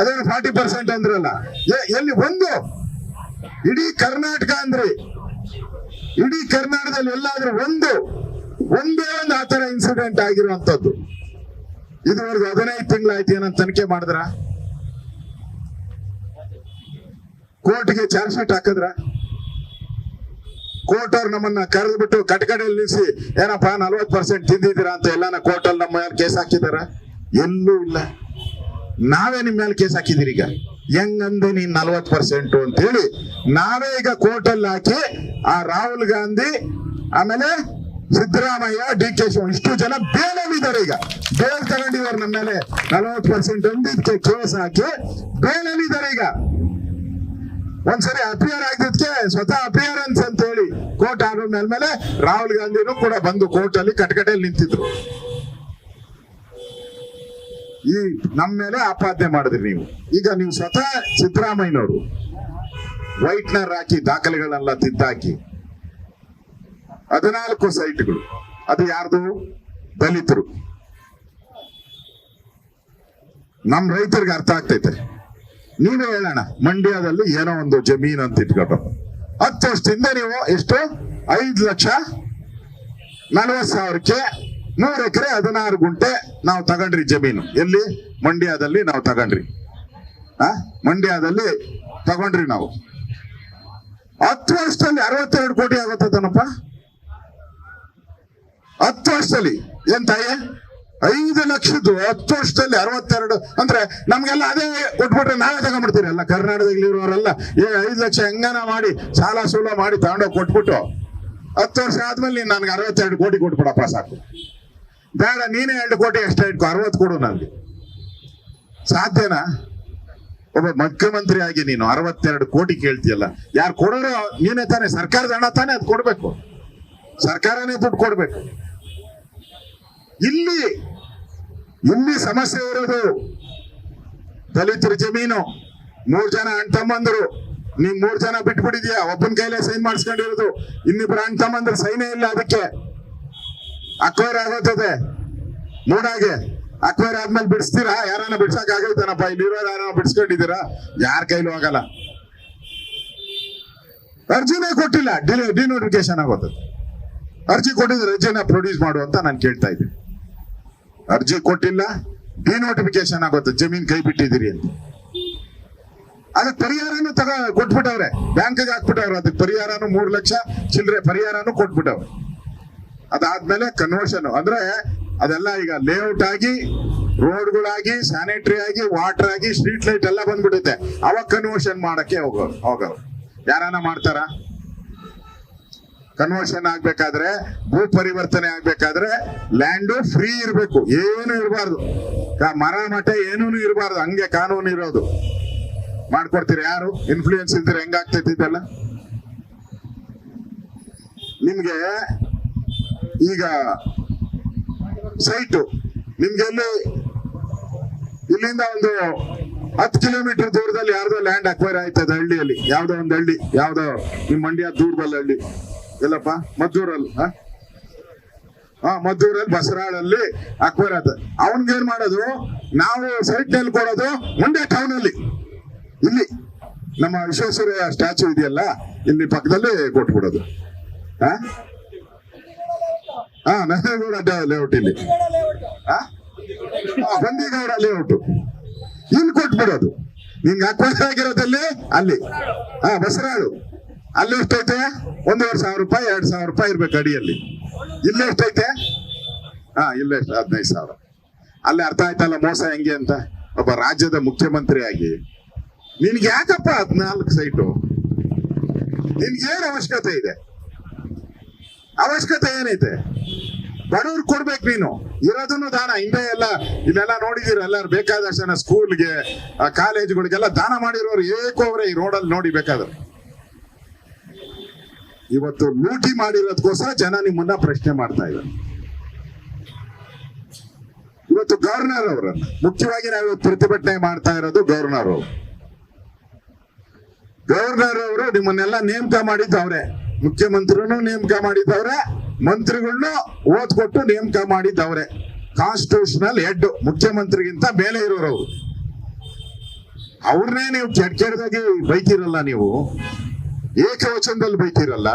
Speaker 1: ಅದೇನು ಫಾರ್ಟಿ ಪರ್ಸೆಂಟ್ ಅಂದ್ರಲ್ಲ. ಎಲ್ಲಿ ಒಂದು? ಇಡೀ ಕರ್ನಾಟಕ ಅಂದ್ರಿ, ಇಡೀ ಕರ್ನಾಟಕದಲ್ಲಿ ಎಲ್ಲಾದ್ರೂ ಒಂದು ಒಂದೇ ಒಂದು ಆತರ ಇನ್ಸಿಡೆಂಟ್ ಆಗಿರುವಂತದ್ದು ಇದುವರೆಗೂ ಹದಿನೈದು ತಿಂಗಳಾಯ್ತು, ಏನಂತ ತನಿಖೆ ಮಾಡಿದ್ರ? ಕೋರ್ಟ್ಗೆ ಚಾರ್ಜ್ ಶೀಟ್ ಹಾಕಿದ್ರ? ಕೋರ್ಟ್ ಅವ್ರು ನಮ್ಮನ್ನ ಕರೆದ್ಬಿಟ್ಟು ಕಟ್ಕಡೆಯಲ್ಲಿ ನಿಲ್ಲಿಸಿ, ಏನಪ್ಪ ನಲ್ವತ್ ಪರ್ಸೆಂಟ್ ತಿಂದಿದ್ದೀರಾ ಅಂತ ಎಲ್ಲಾನ ಕೋರ್ಟ್ ಅಲ್ಲಿ ನಮ್ಮ ಮೇಲೆ ಕೇಸ್ ಹಾಕಿದಾರ? ಎಲ್ಲೂ ಇಲ್ಲ. ನಾವೇ ನಿಮ್ಮ ಮೇಲೆ ಕೇಸ್ ಹಾಕಿದಿರಿ ಈಗ. ಹೆಂಗಂದೆ ನೀನ್ ನಲ್ವತ್ ಪರ್ಸೆಂಟ್ ಅಂತ ಹೇಳಿ ನಾವೇ ಈಗ ಕೋರ್ಟ್ ಅಲ್ಲಿ ಹಾಕಿ, ಆ ರಾಹುಲ್ ಗಾಂಧಿ, ಆಮೇಲೆ ಸಿದ್ದರಾಮಯ್ಯ ಡಿ ಕೆ ಶಿವ, ಇಷ್ಟು ಜನ ಬೇಲಲ್ಲಿದ್ದಾರೆ ಈಗ. ಬೇಲ್ ತಗೊಂಡಿದ್ದಾರೆ ನಮ್ಮ ಮೇಲೆ. ನಲವತ್ತು ಪರ್ಸೆಂಟ್ ಅಂದಿದ್ದಕ್ಕೆ ಕೇಸ್ ಹಾಕಿ ಬೇಲಲ್ಲಿದ್ದಾರೆ ಈಗ. ಒಂದ್ಸರಿ ಅಪಿಯರ್ ಆಗಿದ್ದಕ್ಕೆ ಸ್ವತಃ ಅಪಿಯರೆನ್ಸ್ ಅಂತ ಹೇಳಿ ಕೋರ್ಟ್ ಆರ್ಡರ್ ಮೇಲ್ಮೇಲೆ ರಾಹುಲ್ ಗಾಂಧಿನೂ ಕೂಡ ಬಂದು ಕೋರ್ಟ್ ಅಲ್ಲಿ ಕಟಕಟೆಯಲ್ಲಿ ನಿಂತಿದ್ರು. ಈ ನಮ್ಮ ಮೇಲೆ ಆಪಾದನೆ ಮಾಡಿದ್ರಿ ನೀವು. ಈಗ ನೀವು ಸ್ವತಃ ಸಿದ್ದರಾಮಯ್ಯನವರು ವೈಟ್ನರ್ ಹಾಕಿ ದಾಖಲೆಗಳನ್ನೆಲ್ಲ ತಿದ್ದಾಕಿ ಹದಿನಾಲ್ಕು ಸೈಟ್ಗಳು. ಅದು ಯಾರ್ದು? ದಲಿತರು. ನಮ್ ರೈತರಿಗೆ ಅರ್ಥ ಆಗ್ತೈತೆ. ನೀವೇ ಹೇಳೋಣ, ಮಂಡ್ಯದಲ್ಲಿ ಏನೋ ಒಂದು ಜಮೀನು ಅಂತ ಇಟ್ಕೊಂಡು ಹತ್ತು ವರ್ಷದಿಂದ ನೀವು ಎಷ್ಟು? ಐದು ಲಕ್ಷ ನಲವತ್ತು ಸಾವಿರಕ್ಕೆ ನೂರು ಎಕರೆ ಹದಿನಾರು ಗುಂಟೆ ನಾವು ತಗೊಂಡ್ರಿ ಜಮೀನು. ಎಲ್ಲಿ? ಮಂಡ್ಯದಲ್ಲಿ ನಾವು ತಗೊಂಡ್ರಿ. ಆ? ಮಂಡ್ಯದಲ್ಲಿ ತಗೊಂಡ್ರಿ ನಾವು. ಹತ್ತು ವರ್ಷದಲ್ಲಿ ಅರವತ್ತೆರಡು ಕೋಟಿ ಆಗುತ್ತದನಪ್ಪ ಹತ್ತು ವರ್ಷದಲ್ಲಿ. ಏನ್ ತಾಯಿ? ಐದು ಲಕ್ಷದ್ದು ಹತ್ತು ವರ್ಷದಲ್ಲಿ ಅರವತ್ತೆರಡು. ಅಂದ್ರೆ ನಮ್ಗೆಲ್ಲ ಅದೇ ಕೊಟ್ಬಿಟ್ರೆ ನಾವೇ ತಗೊಂಡ್ಬಿಡ್ತೀರಿ. ಅಲ್ಲ, ಕರ್ನಾಟಕದಲ್ಲಿ ಇರೋರೆಲ್ಲ, ಏ, ಐದು ಲಕ್ಷ ಹೆಂಗನ ಮಾಡಿ, ಸಾಲ ಸೂಲ ಮಾಡಿ ತಗೊಂಡೋಗಿ ಕೊಟ್ಬಿಟ್ಟು ಹತ್ತು ವರ್ಷ ಆದ್ಮೇಲೆ ನೀನ್ ನನ್ಗೆ ಅರವತ್ತೆರಡು ಕೋಟಿ ಕೊಟ್ಬಿಡಪ್ಪ ಸಾಕು. ಬೇಡ, ನೀನೇ ಎರಡು ಕೋಟಿ ಎಕ್ಸ್ಟ್ರಾ ಇಟ್ಕೊ, ಅರವತ್ತು ಕೊಡು ನನಗೆ. ಸಾಧ್ಯನಾ? ಒಬ್ಬ ಮುಖ್ಯಮಂತ್ರಿ ಆಗಿ ನೀನು ಅರವತ್ತೆರಡು ಕೋಟಿ ಕೇಳ್ತೀಯಲ್ಲ, ಯಾರು ಕೊಡೋರು ನೀನೇ ತಾನೇ, ಸರ್ಕಾರದ ಹಣ ತಾನೇ ಅದು ಕೊಡ್ಬೇಕು. ಸರ್ಕಾರನೇ ದುಡ್ಡು ಕೊಡ್ಬೇಕು. ಇಲ್ಲಿ ಇಲ್ಲಿ ಸಮಸ್ಯೆ ಇರೋದು ದಲಿತರ ಜಮೀನು. ಮೂರ್ ಜನ ಅಣ್ಣ ತಮ್ಮಂದರು ನೀವ್ ಮೂರ್ ಜನ ಬಿಟ್ಬಿಟ್ಟಿದ್ಯಾ, ಒಬ್ಬನ ಕೈಲೇ ಸೈನ್ ಮಾಡಿಸ್ಕೊಂಡಿರೋದು. ಇನ್ನಿಬ್ರು ಅಣ್ಣ ತಮ್ಮಂದ್ರ ಸೈನೇ ಇಲ್ಲ ಅದಕ್ಕೆ. ಅಕ್ವೈರ್ ಆಗೋತದೆ. ಮೂಡಾಗೆ. ಅಕ್ವೈರ್ ಆದ್ಮೇಲೆ ಬಿಡಿಸ್ತೀರಾ? ಯಾರನ್ನ ಬಿಡ್ಸಕ್ ಆಗೈತನಪ್ಪ? ಇಲ್ಲಿರೋರು ಯಾರನ್ನ ಬಿಡಿಸ್ಕೊಂಡಿದ್ದೀರಾ? ಯಾರ ಕೈಲೂ ಆಗಲ್ಲ. ಅರ್ಜಿನೇ ಕೊಟ್ಟಿಲ್ಲ. ಡಿನೋಟಿಫಿಕೇಶನ್ ಆಗೋತದೆ. ಅರ್ಜಿ ಕೊಟ್ಟಿದ್ರೆ ಅರ್ಜಿನ ಪ್ರೊಡ್ಯೂಸ್ ಮಾಡು ಅಂತ ನಾನು ಕೇಳ್ತಾ ಇದ್ದೀನಿ. ಅರ್ಜಿ ಕೊಟ್ಟಿಲ್ಲ ಡಿನೋಟಿಫಿಕೇಶನ್ ಆಗುತ್ತೆ ಜಮೀನ್ ಕೈ ಬಿಟ್ಟಿದ್ದೀರಿ ಅಂತ. ಅದಕ್ಕೆ ಪರಿಹಾರನು ತಗ, ಕೊಟ್ಬಿಟ್ಟವ್ರೆ. ಬ್ಯಾಂಕ್ಗೆ ಹಾಕ್ಬಿಟ್ಟವ್ರೆ, ಅದಕ್ಕೆ ಪರಿಹಾರನು ಮೂರು ಲಕ್ಷ, ಚಿಲ್ಲರೆ ಪರಿಹಾರನು ಕೊಟ್ಬಿಟ್ಟವ್ರೆ. ಅದಾದ್ಮೇಲೆ ಕನ್ವರ್ಷನ್ ಅಂದ್ರೆ ಅದೆಲ್ಲ ಈಗ ಲೇಔಟ್ ಆಗಿ ರೋಡ್ಗಳಾಗಿ ಸ್ಯಾನಿಟರಿ ಆಗಿ ವಾಟರ್ ಆಗಿ ಸ್ಟ್ರೀಟ್ ಲೈಟ್ ಎಲ್ಲ ಬಂದ್ಬಿಡುತ್ತೆ. ಅವಾಗ ಕನ್ವರ್ಷನ್ ಮಾಡಕ್ಕೆ ಹೋಗೋ ಹೋಗೋರು ಯಾರನ್ನ ಮಾಡ್ತಾರ? ಕನ್ವರ್ಷನ್ ಆಗ್ಬೇಕಾದ್ರೆ ಭೂ ಪರಿವರ್ತನೆ ಆಗ್ಬೇಕಾದ್ರೆ ಲ್ಯಾಂಡು ಫ್ರೀ ಇರಬೇಕು. ಏನು ಇರಬಾರ್ದು. ಮರ, ಮಠ ಏನೂ ಇರಬಾರ್ದು. ಹಂಗೆ ಕಾನೂನು ಇರೋದು. ಮಾಡ್ಕೊಡ್ತೀರಿ ಯಾರು? ಇನ್ಫ್ಲೂಯೆನ್ಸ್ ಇಲ್ದಿರ ಹೆಂಗಾಗ್ತೈತಿ ಇದೆಲ್ಲ? ನಿಮ್ಗೆ ಈಗ ಸೈಟು ನಿಮ್ಗೆ ಎಲ್ಲಿ? ಇಲ್ಲಿಂದ ಒಂದು ಹತ್ತು ಕಿಲೋಮೀಟರ್ ದೂರದಲ್ಲಿ ಯಾವ್ದೋ ಲ್ಯಾಂಡ್ ಅಕ್ವೈರ್ ಆಯ್ತದ ಹಳ್ಳಿಯಲ್ಲಿ. ಯಾವ್ದೋ ಒಂದು ಹಳ್ಳಿ. ಯಾವ್ದೋ, ನಿಮ್ ಮಂಡ್ಯ ದೂರದಲ್ಲಿ ಹಳ್ಳಿ. ಎಲ್ಲಪ್ಪ ಮದ್ದೂರಲ್ಲಿ, ಹಾ? ಮದ್ದೂರಲ್ಲಿ ಬಸರಾಳಲ್ಲಿ ಅಕ್ಬರ್ ಅದ. ಅವನ್ಗೆ ಏನ್ ಮಾಡೋದು? ನಾವು ಸೈಟ್ನಲ್ಲಿ ಕೊಡೋದು ಮಂಡ್ಯ ಟೌನ್ ಅಲ್ಲಿ ಇಲ್ಲಿ ನಮ್ಮ ವಿಶ್ವೇಶ್ವರಯ್ಯ ಸ್ಟ್ಯಾಚು ಇದೆಯಲ್ಲ, ಇಲ್ಲಿ ಪಕ್ಕದಲ್ಲಿ ಕೊಟ್ಬಿಡೋದು. ಹಾ? ಹಾ ಅಡ್ಡ ಲೇಔಟ್ ಇಲ್ಲಿ. ಬಂದಿಗೌಡ ಲೇಔಟ್ ಇಲ್ಲಿ ಕೊಟ್ಬಿಡೋದು. ನಿಂಗೆ ಅಕ್ವಾಗಿರೋದಲ್ಲಿ ಆಗಿರೋದಲ್ಲಿ ಅಲ್ಲಿ. ಹಾ, ಬಸರಾಳು. ಅಲ್ಲಿ ಎಷ್ಟೈತೆ? ಒಂದೂವರೆ ಸಾವಿರ ರೂಪಾಯಿ, ಎರಡ್ ಸಾವಿರ ರೂಪಾಯಿ ಇರ್ಬೇಕು ಅಡಿಯಲ್ಲಿ. ಇಲ್ಲಿ ಎಷ್ಟೈತೆ? ಹಾ, ಇಲ್ಲ ಎಷ್ಟು? ಹದಿನೈದು ಸಾವಿರ. ಅಲ್ಲಿ ಅರ್ಥ ಆಯ್ತಲ್ಲ ಮೋಸ ಹೆಂಗೆ ಅಂತ? ಒಬ್ಬ ರಾಜ್ಯದ ಮುಖ್ಯಮಂತ್ರಿ ಆಗಿ. ನಿನ್ಗೆ ಯಾಕಪ್ಪ ಹದಿನಾಲ್ಕು ಸೈಟು? ಏನು ಅವಶ್ಯಕತೆ ಇದೆ? ಅವಶ್ಯಕತೆ ಏನೈತೆ? ಬಡವ್ರು ಕೊಡ್ಬೇಕು ನೀನು. ಇರೋದನ್ನು ದಾನ. ಹಿಂದೆ ಎಲ್ಲ, ಇಲ್ಲೆಲ್ಲ ನೋಡಿದೀರ ಎಲ್ಲರೂ, ಬೇಕಾದಷ್ಟು ಜನ ಸ್ಕೂಲ್ಗೆ ಕಾಲೇಜ್ಗಳಿಗೆಲ್ಲ ದಾನ ಮಾಡಿರೋರು ಏಕೋವ್ರೆ ಈ ರೋಡಲ್ಲಿ ನೋಡಿ ಬೇಕಾದ್ರೆ. ಇವತ್ತು ಲೂಟಿ ಮಾಡಿರೋದಕ್ಕೋಸ್ಕರ ಜನ ನಿಮ್ಮನ್ನ ಪ್ರಶ್ನೆ ಮಾಡ್ತಾ ಇದ್ದಾರೆ. ಇವತ್ತು ಗವರ್ನರ್ ಅವರನ್ನ ಮುಖ್ಯವಾಗಿ ನಾವು ಪ್ರತಿಭಟನೆ ಮಾಡ್ತಾ ಇರೋದು ಗವರ್ನರ್ ಅವರು. ಗವರ್ನರ್ ಅವರು ನಿಮ್ಮನ್ನೆಲ್ಲ ನೇಮಕ ಮಾಡಿದ್ದವ್ರೆ ಮುಖ್ಯಮಂತ್ರಿನೂ ನೇಮಕ ಮಾಡಿದ್ದವ್ರೆ ಮಂತ್ರಿಗಳನ್ನೂ ಓದ್ ಕೊಟ್ಟು ನೇಮಕ ಮಾಡಿದ್ದವ್ರೆ ಕಾನ್ಸ್ಟಿಟ್ಯೂಷನಲ್ ಹೆಡ್ ಮುಖ್ಯಮಂತ್ರಿಗಿಂತ ಮೇಲೆ ಇರೋರು ಅವರು. ಅವ್ರನ್ನೇ ನೀವು ಕೆಟ್ಟ ಕೆಟ್ಟದಾಗಿ ಬೈತಿರಲ್ಲ ನೀವು. ಏಕವಚನದಲ್ಲಿ ಬೈತಿರಲ್ಲ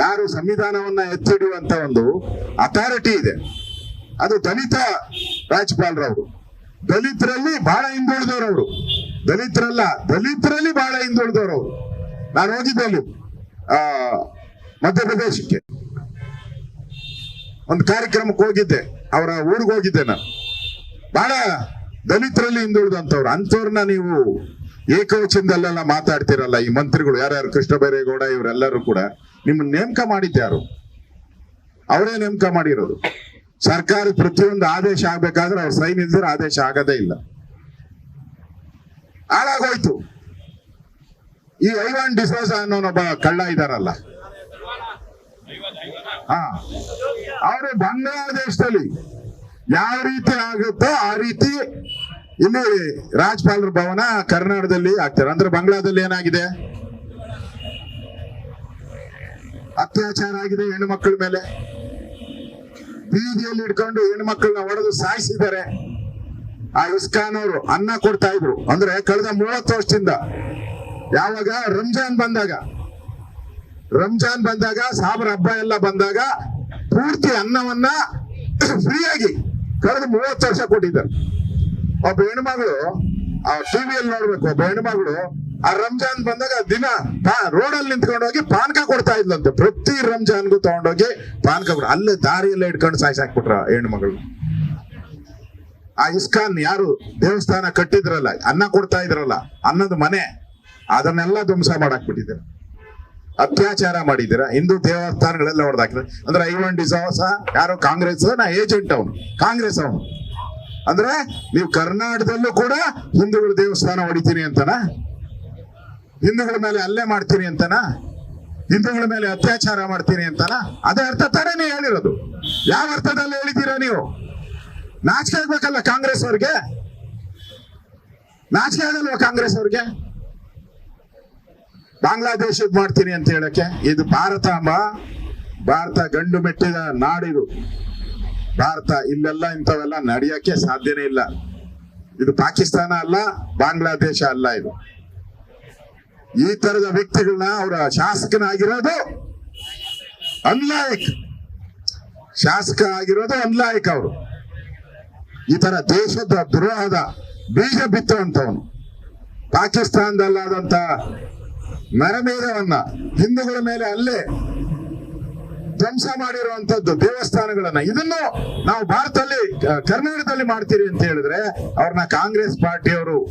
Speaker 1: ಯಾರು ಸಂವಿಧಾನವನ್ನ ಎತ್ತಿಡುವಂತ ಒಂದು ಅಥಾರಿಟಿ ಇದೆ. ಅದು ದಲಿತ ರಾಜ್ಯಪಾಲರವರು. ದಲಿತರಲ್ಲಿ ಬಹಳ ಹಿಂದುಳಿದವರವರು. ದಲಿತರಲ್ಲ, ದಲಿತರಲ್ಲಿ ಬಹಳ ಹಿಂದುಳಿದವರವರು. ನಾನು ಹೋಗಿದ್ದೆ ಅಲ್ಲಿ ಆ, ಮಧ್ಯಪ್ರದೇಶಕ್ಕೆ. ಒಂದು ಕಾರ್ಯಕ್ರಮಕ್ಕೆ ಹೋಗಿದ್ದೆ. ಅವರ ಊರಿಗೆ ಹೋಗಿದ್ದೆ ನಾನು. ಬಹಳ ದಲಿತರಲ್ಲಿ ಹಿಂದುಳಿದಂಥವ್ರು. ಅಂಥವ್ರನ್ನ ನೀವು ಏಕವಚನದಲ್ಲೆಲ್ಲ ಮಾತಾಡ್ತಿರಲ್ಲ ಈ ಮಂತ್ರಿಗಳು, ಯಾರ್ಯಾರು ಕೃಷ್ಣ ಬೈರೇಗೌಡ ಇವರೆಲ್ಲರೂ ಕೂಡ ನಿಮ್ಮ ನೇಮಕ ಮಾಡಿದ್ಯಾರು ಅವರೇ ನೇಮಕ ಮಾಡಿರೋದು. ಸರ್ಕಾರ ಪ್ರತಿಯೊಂದು ಆದೇಶ ಆಗ್ಬೇಕಾದ್ರೆ ಅವ್ರ ಸೈನ್ ಇಲ್ದಿರ ಆದೇಶ ಆಗದೇ ಇಲ್ಲ. ಹಾಳಾಗೋಯ್ತು. ಈ ಐವಾನ್ ಡಿಸೋಜ ಅನ್ನೋನೊಬ್ಬ ಕಳ್ಳ ಇದಾರಲ್ಲ. ಹಾ. ಅವರು ಬಾಂಗ್ಲಾದೇಶದಲ್ಲಿ ಯಾವ ರೀತಿ ಆಗುತ್ತೋ ಆ ರೀತಿ ಇಲ್ಲಿ ರಾಜ್ಪಾಲರ ಭವನ ಕರ್ನಾಟಕದಲ್ಲಿ ಆಗ್ತಾರೆ. ಅಂದ್ರೆ ಬಂಗ್ಲಾದಲ್ಲಿ ಏನಾಗಿದೆ? ಅತ್ಯಾಚಾರ ಆಗಿದೆ ಹೆಣ್ಣು ಮಕ್ಕಳ ಮೇಲೆ. ಬೀದಿಯಲ್ಲಿ ಇಟ್ಕೊಂಡು ಹೆಣ್ಣು ಮಕ್ಕಳನ್ನ ಒಡೆದು ಸಾಯಿಸಿದ್ದಾರೆ. ಆ ಇಸ್ಕಾನ್ ಅವರು ಅನ್ನ ಕೊಡ್ತಾ ಇದ್ರು. ಅಂದ್ರೆ ಕಳೆದ ಮೂವತ್ತು ವರ್ಷದಿಂದ. ಯಾವಾಗ? ರಂಜಾನ್ ಬಂದಾಗ. ರಂಜಾನ್ ಬಂದಾಗ, ಸಾಬರ ಹಬ್ಬ ಎಲ್ಲ ಬಂದಾಗ ಪೂರ್ತಿ ಅನ್ನವನ್ನ ಫ್ರೀಯಾಗಿ ಕಳೆದ ಮೂವತ್ತು ವರ್ಷ ಕೊಟ್ಟಿದ್ದಾರೆ. ಒಬ್ಬ ಹೆಣ್ಮಗಳು ಆ ಟಿವಿಯಲ್ಲಿ ನೋಡ್ಬೇಕು ಒಬ್ಬ ಹೆಣ್ಮಗಳು ಆ ರಂಜಾನ್ ಬಂದಾಗ ದಿನ ರೋಡಲ್ಲಿ ನಿಂತ್ಕೊಂಡು ಹೋಗಿ ಪಾನಕ ಕೊಡ್ತಾ ಇದ್ಲಂತೆ. ಪ್ರತಿ ರಂಜಾನ್ಗೂ ತಗೊಂಡೋಗಿ ಪಾನಕ ಕೊಡ ಅಲ್ಲೇ ದಾರಿಯಲ್ಲೇ ಇಟ್ಕೊಂಡು ಸಾಯ್ಸಾಕ್ಬಿಟ್ರ ಹೆಣ್ಮಗಳು ಆ ಇಸ್ಕಾನ್ ಯಾರು ದೇವಸ್ಥಾನ ಕಟ್ಟಿದ್ರಲ್ಲ, ಅನ್ನ ಕೊಡ್ತಾ ಇದ್ರಲ್ಲ, ಅನ್ನದ ಮನೆ, ಅದನ್ನೆಲ್ಲ ಧ್ವಂಸ ಮಾಡಾಕ್ಬಿಟ್ಟಿದ್ದೀರ. ಅತ್ಯಾಚಾರ ಮಾಡಿದ್ದೀರಾ? ಹಿಂದೂ ದೇವಸ್ಥಾನಗಳೆಲ್ಲ ಹೊಡೆದಾಕಿದ್ರೆ ಅಂದ್ರೆ ಐವನ್ ಡಿಸೋಸ, ಯಾರೋ ಕಾಂಗ್ರೆಸ್ ನಾ ಏಜೆಂಟ್ ಅವನು. ಕಾಂಗ್ರೆಸ್ ಅವನು. ಅಂದ್ರೆ ನೀವು ಕರ್ನಾಟಕದಲ್ಲೂ ಕೂಡ ಹಿಂದೂಗಳ ದೇವಸ್ಥಾನ ಹೊಡಿತೀನಿ ಅಂತನಾ? ಹಿಂದೂಗಳ ಮೇಲೆ ಅಲ್ಲೇ ಮಾಡ್ತೀನಿ ಅಂತನಾ? ಹಿಂದೂಗಳ ಮೇಲೆ ಅತ್ಯಾಚಾರ ಮಾಡ್ತೀನಿ ಅಂತನಾ? ಅದೇ ಅರ್ಥ ತಾನೇ ನೀವು ಹೇಳಿರೋದು. ಯಾವ ಅರ್ಥದಲ್ಲಿ ಹೇಳಿದ್ದೀರಾ ನೀವು? ನಾಚಿಕೆ ಆಗ್ಬೇಕಲ್ಲ ಕಾಂಗ್ರೆಸ್ ಅವ್ರಿಗೆ? ನಾಚಿಕೆ ಆಗಲ್ವಾ ಕಾಂಗ್ರೆಸ್ ಅವ್ರಿಗೆ? ಬಾಂಗ್ಲಾದೇಶದ್ ಮಾಡ್ತೀನಿ ಅಂತ ಹೇಳಕ್ಕೆ. ಇದು ಭಾರತ ಅಮ್ಮ ಭಾರತ ಗಂಡು ಮೆಟ್ಟಿದ ನಾಡಿದು. ಭಾರತ ಇಲ್ಲೆಲ್ಲ ಇಂಥವೆಲ್ಲ ನಡೆಯಕ್ಕೆ ಸಾಧ್ಯನೇ ಇಲ್ಲ. ಇದು ಪಾಕಿಸ್ತಾನ ಅಲ್ಲ, ಬಾಂಗ್ಲಾದೇಶ ಅಲ್ಲ ಇದು. ಈ ತರದ ವ್ಯಕ್ತಿಗಳನ್ನ ಅವರ ಶಾಸಕನಾಗಿರೋದು ಅನ್ಲಾಯಕ್. ಶಾಸಕ ಆಗಿರೋದು ಅನ್ಲಾಯಕ್ ಅವರು. ಈ ತರ ದೇಶದ ದ್ರೋಹದ ಬೀಜ ಬಿತ್ತುವಂತವನು ಪಾಕಿಸ್ತಾನದಲ್ಲಾದಂತ ನರಮೇಧವನ್ನ ಹಿಂದೂಗಳ ಮೇಲೆ ಅಲ್ಲೇ ಧ್ವಂಸ ಮಾಡಿರುವಂತದ್ದು ದೇವಸ್ಥಾನಗಳನ್ನ. ಇದನ್ನು ನಾವು ಭಾರತದಲ್ಲಿ ಕರ್ನಾಟಕದಲ್ಲಿ ಮಾಡ್ತೀರಿ ಅಂತ ಹೇಳಿದ್ರೆ, ಅವ್ರನ್ನ ಕಾಂಗ್ರೆಸ್ ಪಾರ್ಟಿಯವರು,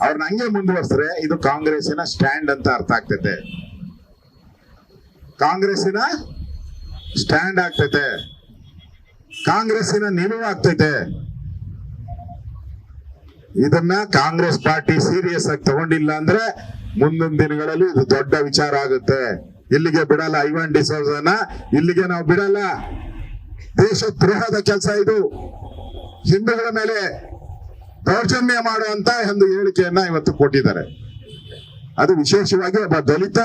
Speaker 1: ಅವ್ರನ್ನ ಹಂಗೆ ಮುಂದುವರ್ಸಿದ್ರೆ ಇದು ಕಾಂಗ್ರೆಸ್ಸಿನ ಸ್ಟ್ಯಾಂಡ್ ಅಂತ ಅರ್ಥ ಆಗ್ತೈತೆ. ಕಾಂಗ್ರೆಸ್ಸಿನ ಸ್ಟ್ಯಾಂಡ್ ಆಗ್ತೈತೆ. ಕಾಂಗ್ರೆಸ್ಸಿನ ನಿಲುವು ಆಗ್ತೈತೆ. ಇದನ್ನ ಕಾಂಗ್ರೆಸ್ ಪಾರ್ಟಿ ಸೀರಿಯಸ್ ಆಗಿ ತಗೊಂಡಿಲ್ಲ ಅಂದ್ರೆ ಮುಂದಿನ ದಿನಗಳಲ್ಲಿ ಇದು ದೊಡ್ಡ ವಿಚಾರ ಆಗುತ್ತೆ. ಇಲ್ಲಿಗೆ ಬಿಡಲ್ಲ, ಐವನ್ ಡಿಸೋಸನ ಇಲ್ಲಿಗೆ ನಾವು ಬಿಡಲ್ಲ. ದೇಶ ದ್ರೋಹದ ಕೆಲಸ ಇದು. ಹಿಂದೂಗಳ ಮೇಲೆ ದೌರ್ಜನ್ಯ ಮಾಡುವಂತ ಒಂದು ಹೇಳಿಕೆಯನ್ನ ಇವತ್ತು ಕೊಟ್ಟಿದ್ದಾರೆ. ಅದು ವಿಶೇಷವಾಗಿ ಒಬ್ಬ ದಲಿತ